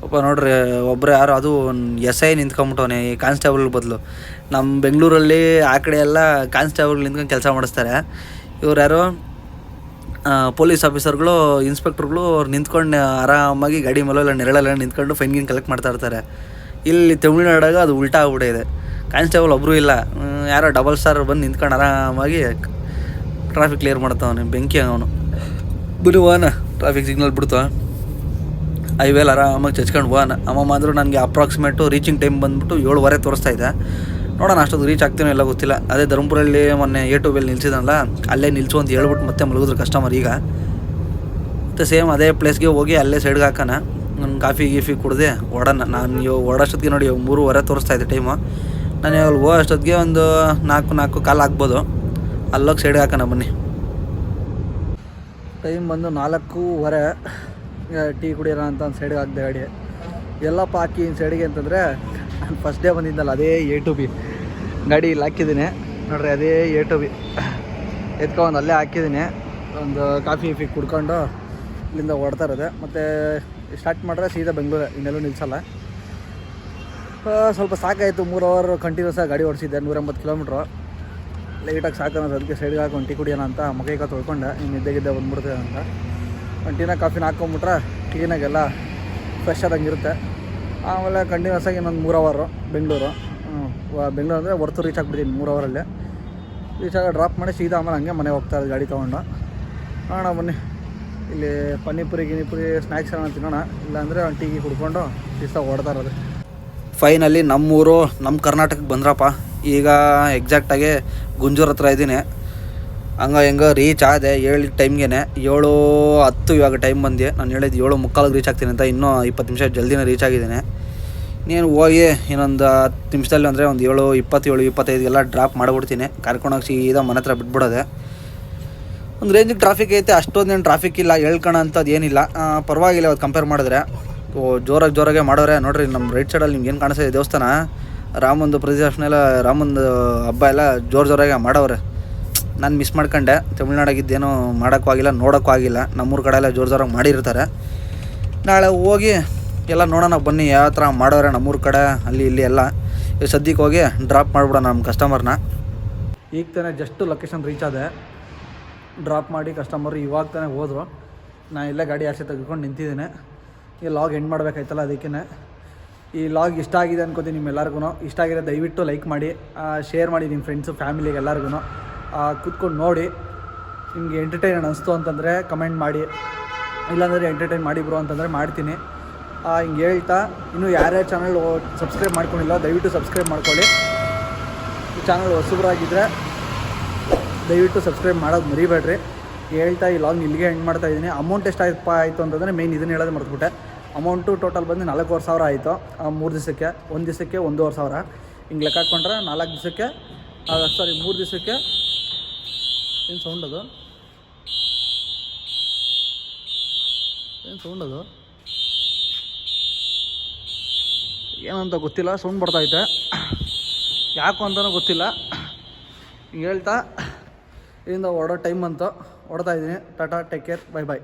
ಪಾಪ ನೋಡ್ರಿ ಒಬ್ಬರು ಯಾರು ಅದು ಎಸ್ ಐ ನಿಂತ್ಕೊಂಬಿಟ್ಟವನೇ, ಈ ಕಾನ್ಸ್ಟೇಬಲ್ ಬದಲು. ನಮ್ಮ ಬೆಂಗಳೂರಲ್ಲಿ ಆ ಕಡೆ ಎಲ್ಲ ಕಾನ್ಸ್ಟೇಬಲ್ ನಿಂತ್ಕೊಂಡು ಕೆಲಸ ಮಾಡಿಸ್ತಾರೆ. ಇವ್ರು ಯಾರು? ಪೊಲೀಸ್ ಆಫೀಸರ್ಗಳು, ಇನ್ಸ್ಪೆಕ್ಟ್ರುಗಳು ಅವ್ರು ನಿಂತ್ಕೊಂಡು ಆರಾಮಾಗಿ ಗಾಡಿ ಮೇಲೆ ನೆರಳಲ್ಲ ನಿಂತ್ಕೊಂಡು ಫೈನ್ ಗಿನ್ ಕಲೆಕ್ಟ್ ಮಾಡ್ತಾ ಇರ್ತಾರೆ. ಇಲ್ಲಿ ತಮಿಳ್ನಾಡಾಗ ಅದು ಉಲ್ಟಾ ಆಗ್ಬಿಟ್ಟಿದೆ. ಕಾನ್ಸ್ಟೇಬಲ್ ಒಬ್ಬರು ಇಲ್ಲ. ಯಾರೋ ಡಬಲ್ ಸ್ಟಾರ್ ಬಂದು ನಿಂತ್ಕೊಂಡು ಆರಾಮಾಗಿ ಟ್ರಾಫಿಕ್ ಕ್ಲಿಯರ್ ಮಾಡ್ತಾವನೆ, ಬೆಂಕಿ ಅವನು ಬಿಡುವಾನ ಟ್ರಾಫಿಕ್ ಸಿಗ್ನಲ್ ಬಿಡ್ತಾವ? ಹೈವೇಲಿ ಆರಾಮಾಗಿ ಚಚ್ಕೊಂಡು ಹೋಗೋಣ ಅಮ್ಮ ಅಂದರು ನನಗೆ ಅಪ್ರಾಕ್ಸಿಮೇಟು ರೀಚಿಂಗ್ ಟೈಮ್ ಬಂದುಬಿಟ್ಟು ಏಳುವರೆ ತೋರಿಸ್ತಾ ಇದೆ. ನೋಡೋಣ ಅಷ್ಟೊಂದು ರೀಚ್ ಆಗ್ತೀನೋ ಎಲ್ಲ ಗೊತ್ತಿಲ್ಲ. ಅದೇ ಧರ್ಮಪುರಲ್ಲಿ ಮೊನ್ನೆ ಏ ಟು ಬೆಲ್ ನಿಲ್ಸಿದನಲ್ಲ, ಅಲ್ಲೇ ನಿಲ್ಸು ಅಂತ ಹೇಳ್ಬಿಟ್ಟು ಮತ್ತೆ ಮುಳುಗಿದ್ರು ಕಸ್ಟಮರ್ ಈಗ. ಮತ್ತು ಸೇಮ್ ಅದೇ ಪ್ಲೇಸ್ಗೆ ಹೋಗಿ ಅಲ್ಲೇ ಸೈಡ್ಗೆ ಹಾಕೋಣ. ನನ್ನ ಕಾಫಿ ಗೀಫಿ ಕುಡ್ದೆ ಓಡೋಣ ನಾನು ಇವಾಗ ಓಡೋಷ್ಟೊತ್ತಿಗೆ ನೋಡಿ ಇವಾಗ ಮೂರುವರೆ ತೋರಿಸ್ತಾ ಇದ್ದೆ ಟೈಮು ನಾನು ಇವಾಗ ಹೋಗೋ ಅಷ್ಟೊತ್ತಿಗೆ ಒಂದು ನಾಲ್ಕು ನಾಲ್ಕು ಕಾಲು ಹಾಕ್ಬೋದು ಅಲ್ಲೋಗಿ ಸೈಡ್ಗೆ ಹಾಕೋಣ ಬನ್ನಿ. ಟೈಮ್ ಬಂದು ನಾಲ್ಕೂವರೆ. ಟೀ ಕುಡಿಯೋಣ ಅಂತ ಒಂದು ಸೈಡ್ಗೆ ಹಾಕಿದೆ ಗಾಡಿ. ಎಲ್ಲಪ್ಪ ಹಾಕಿ ಸೈಡ್ಗೆ ಅಂತಂದರೆ ನಾನು ಫಸ್ಟ್ ಡೇ ಬಂದಿದ್ದಲ್ಲ, ಅದೇ ಎ ಟು ಬಿ ಗಾಡಿ ಇಲ್ಲಿ ಹಾಕಿದ್ದೀನಿ. ನೋಡ್ರಿ, ಅದೇ ಎ ಟು ಬಿ ಎತ್ಕೊಂಡು ಅಲ್ಲೇ ಹಾಕಿದ್ದೀನಿ. ಒಂದು ಕಾಫಿ ಗೀಫಿ ಕುಡ್ಕೊಂಡು ಇಲ್ಲಿಂದ ಓಡ್ತಾ ಇರೋದೆ. ಮತ್ತು ಸ್ಟಾರ್ಟ್ ಮಾಡಿದ್ರೆ ಸೀದಾ ಬೆಂಗಳೂರು, ಇನ್ನೆಲ್ಲೂ ನಿಲ್ಸಲ್ಲ. ಸ್ವಲ್ಪ ಸಾಕಾಯಿತು, ಮೂರು ಅವರ್ ಕಂಟಿನ್ಯೂಸ್ ಆಗಿ ಗಾಡಿ ಓಡಿಸಿದ್ದೆ, ನೂರೆಂಬತ್ತು ಕಿಲೋಮೀಟ್ರು ಲೈಟಾಗಿ ಸಾಕು ಅನ್ನೋದು ಅದಕ್ಕೆ ಸೈಡ್ಗೆ ಹಾಕೊಂಡು ಟೀ ಕುಡಿಯೋಣ ಅಂತ ಮಗೈಕ ತೊಳ್ಕೊಂಡೆ, ಇನ್ನು ನಿದ್ದೆಗಿದ್ದೆ ಗಿದ್ದೆ ಬಂದ್ಬಿಡ್ತದೆ ಅಂತ. ಒಂದು ಟೀನ ಕಾಫಿನ ಹಾಕೊಂಬಿಟ್ರೆ ಕ್ಲೀನಾಗೆಲ್ಲ ಫ್ರೆಶ್ ಆದಂಗೆ ಇರುತ್ತೆ. ಆಮೇಲೆ ಕಂಟಿನ್ಯೂಸ್ ಆಗಿ ಇನ್ನೊಂದು ಮೂರು ಅವರು ಬೆಂಗಳೂರು. ಬೆಂಗಳೂರು ಅಂದರೆ ಹೊರ್ತು ರೀಚ್ ಆಗಿಬಿಡ್ತೀನಿ ಮೂರು ಅವರಲ್ಲಿ ರೀಚ್ ಆಗಿ ಡ್ರಾಪ್ ಮಾಡಿ ಸೀದಾ ಆಮೇಲೆ ಹಂಗೆ ಮನೆಗೆ ಹೋಗ್ತಾ ಇರೋದು ಗಾಡಿ ತೊಗೊಂಡು. ನೋಡೋಣ ಬನ್ನಿ. ಇಲ್ಲಿ ಪನಿಪುರಿ ಗಿನಿಪುರಿ ಸ್ನ್ಯಾಕ್ಸ್ ಏನೋ ತಿನ್ನೋಣ. ಇಲ್ಲಾಂದರೆ ಒಂದು ಟೀ ಗೀ ಕುಡ್ಕೊಂಡು ಶಿಸ್ತಾಗ ಓಡ್ತಾರೆ ಫೈನಲಿ ನಮ್ಮೂರು ನಮ್ಮ ಕರ್ನಾಟಕಕ್ಕೆ ಬಂದ್ರಪ್ಪ. ಈಗ ಎಕ್ಸಾಕ್ಟಾಗಿ ಗುಂಜೂರ್ ಹತ್ರ ಇದ್ದೀನಿ. ಹಂಗ ಹೆಂಗ ರೀಚ್ ಆದೆ ಏಳು ಟೈಮ್ಗೆ ಏಳು ಹತ್ತು ಇವಾಗ ಟೈಮ್ ಬಂದು ನಾನು ಹೇಳಿದ್ದು ಏಳು ಮುಕ್ಕಾಲಿಗೆ ರೀಚ್ ಆಗ್ತೀನಿ ಅಂತ ಇನ್ನೂ ಇಪ್ಪತ್ತು ನಿಮಿಷ ಜಲ್ದಿನೇ ರೀಚ್ ಆಗಿದ್ದೀನಿ. ನೀನು ಹೋಗಿ ಇನ್ನೊಂದು ಹತ್ತು ನಿಮಿಷದಲ್ಲಿ ಅಂದರೆ ಒಂದು ಏಳು, ಇಪ್ಪತ್ತೇಳು ಇಪ್ಪತ್ತೈದಿಗೆಲ್ಲ ಡ್ರಾಪ್ ಮಾಡಿಬಿಡ್ತೀನಿ. ಕರ್ಕೊಂಡೋಗಿ ಸೀದಾ ಮನೆ ಹತ್ರ ಬಿಟ್ಬಿಡೋದೆ. ಒಂದು ರೇಂಜಿಗೆ ಟ್ರಾಫಿಕ್ ಐತೆ, ಅಷ್ಟೊಂದೇನು ಟ್ರಾಫಿಕ್ ಇಲ್ಲ, ಹೇಳ್ಕೋಣ ಅಂಥದ್ದು ಏನಿಲ್ಲ. ಪರವಾಗಿಲ್ಲ ಅವತ್ತು ಕಂಪೇರ್ ಮಾಡಿದ್ರೆ. ಓ, ಜೋರಾಗಿ ಜೋರಾಗೆ ಮಾಡೋರೆ. ನೋಡಿರಿ ನಮ್ಮ ರೈಟ್ ಸೈಡಲ್ಲಿ ನಿಮ್ಗೆ ಏನು ಕಾಣಿಸ್ತಾ ದೇವಸ್ಥಾನ? ರಾಮಂದು ಪ್ರತಿಷ್ಠಾಪನೆ ಎಲ್ಲ ರಾಮಂದು ಹಬ್ಬ ಎಲ್ಲ ಜೋರು ಜೋರಾಗೆ ಮಾಡವ್ರೆ. ನಾನು ಮಿಸ್ ಮಾಡ್ಕೊಂಡೆ. ತಮಿಳ್ನಾಡಾಗಿದ್ದೇನೋ ಮಾಡೋಕ್ಕೂ ಆಗಿಲ್ಲ, ನೋಡೋಕ್ಕೂ ಆಗಿಲ್ಲ. ನಮ್ಮೂರ ಕಡೆ ಎಲ್ಲ ಜೋರು ಜೋರಾಗಿ ಮಾಡಿರ್ತಾರೆ. ನಾಳೆ ಹೋಗಿ ಎಲ್ಲ ನೋಡೋಣ, ಬನ್ನಿ, ಯಾವ ಥರ ಮಾಡೋರೆ ನಮ್ಮೂರ ಕಡೆ, ಅಲ್ಲಿ, ಇಲ್ಲಿ ಎಲ್ಲ. ಸದ್ಯಕ್ಕೆ ಹೋಗಿ ಡ್ರಾಪ್ ಮಾಡಿಬಿಡೋಣ ನಮ್ಮ ಕಸ್ಟಮರ್ನ ಈಗ ತಾನೇ ಜಸ್ಟ್ ಲೊಕೇಶನ್ ರೀಚ್ ಆದೆ. ಡ್ರಾಪ್ ಮಾಡಿ ಕಸ್ಟಮರು ಇವಾಗ ತಾನೇ ಹೋದರು. ನಾನು ಇಲ್ಲೇ ಗಾಡಿ ಆಸೆ ತೆಗೆದುಕೊಂಡು ನಿಂತಿದ್ದೀನಿ. ಈ ಲಾಗ್ ಎಂಡ್ ಮಾಡಬೇಕಾಯ್ತಲ್ಲ ಅದಕ್ಕೇ ಈ ಲಾಗ್ ಇಷ್ಟ ಆಗಿದೆ ಅನ್ಕೋತೀನಿ ನಿಮ್ಮೆಲ್ಲರಿಗೂ ಇಷ್ಟ ಆಗಿದೆ ದಯವಿಟ್ಟು ಲೈಕ್ ಮಾಡಿ ಶೇರ್ ಮಾಡಿ ನಿಮ್ಮ ಫ್ರೆಂಡ್ಸು ಫ್ಯಾಮಿಲಿಗೆ ಎಲ್ಲರಿಗೂ ಕೂತ್ಕೊಂಡು ನೋಡಿ, ನಿಮಗೆ ಎಂಟರ್ಟೈನ್ ಅನಿಸ್ತು ಅಂತಂದರೆ ಕಮೆಂಟ್ ಮಾಡಿ. ಇಲ್ಲಾಂದರೆ ಎಂಟರ್ಟೈನ್ ಮಾಡಿ ಬ್ರೋ ಅಂತಂದರೆ ಮಾಡ್ತೀನಿ. ಹಿಂಗೆ ಹೇಳ್ತಾ, ಇನ್ನೂ ಯಾರ್ಯಾರು ಚಾನಲ್ ಸಬ್ಸ್ಕ್ರೈಬ್ ಮಾಡ್ಕೊಂಡಿಲ್ಲ, ದಯವಿಟ್ಟು ಸಬ್ಸ್ಕ್ರೈಬ್ ಮಾಡ್ಕೊಳ್ಳಿ. ಈ ಚಾನಲ್ ಹೊಸಬ್ರಾಗಿದ್ದರೆ ದಯವಿಟ್ಟು ಸಬ್ಸ್ಕ್ರೈಬ್ ಮಾಡೋದು ಮರಿಬೇಡ್ರಿ. ಹೇಳ್ತಾ ಈ ಲಾಗ್ ಇಲ್ಲಿಗೆ ಎಂಡ್ ಮಾಡ್ತಾ ಇದ್ದೀನಿ. ಅಮೌಂಟ್ ಎಷ್ಟು ಆಯ್ತಪ್ಪ ಆಯಿತು ಅಂತಂದರೆ ಮೇನ್ ಇದನ್ನು ಹೇಳೋದು ಮರೆತುಬಿಟ್ಟೆ. ಅಮೌಂಟು ಟೋಟಲ್ ಬಂದು ನಾಲ್ಕೂವರೆ ಸಾವಿರ ಆಯಿತು ಮೂರು ದಿವಸಕ್ಕೆ. ಒಂದು ದಿವಸಕ್ಕೆ ಒಂದೂವರೆ ಸಾವಿರ. ಹಿಂಗೆ ಲೆಕ್ಕ ಹಾಕ್ಕೊಂಡ್ರೆ ನಾಲ್ಕು ದಿವಸಕ್ಕೆ ಸಾರಿ ಮೂರು ದಿವಸಕ್ಕೆ ಏನು ಸೌಂಡ್ ಅದು? ಏನು ಸೌಂಡ್ ಅದು? ಏನಂತ ಗೊತ್ತಿಲ್ಲ ಸೌಂಡ್ ಬರ್ತೈತೆ ಯಾಕೋ ಅಂತಲೂ ಗೊತ್ತಿಲ್ಲ. ಹೇಳ್ತಾ ಇಲ್ಲಿಂದ ಹೊರಡೋ ಟೈಮ್ ಅಂತ ಹೊಡ್ತಾ ಇದ್ದೀನಿ. Tata take care bye bye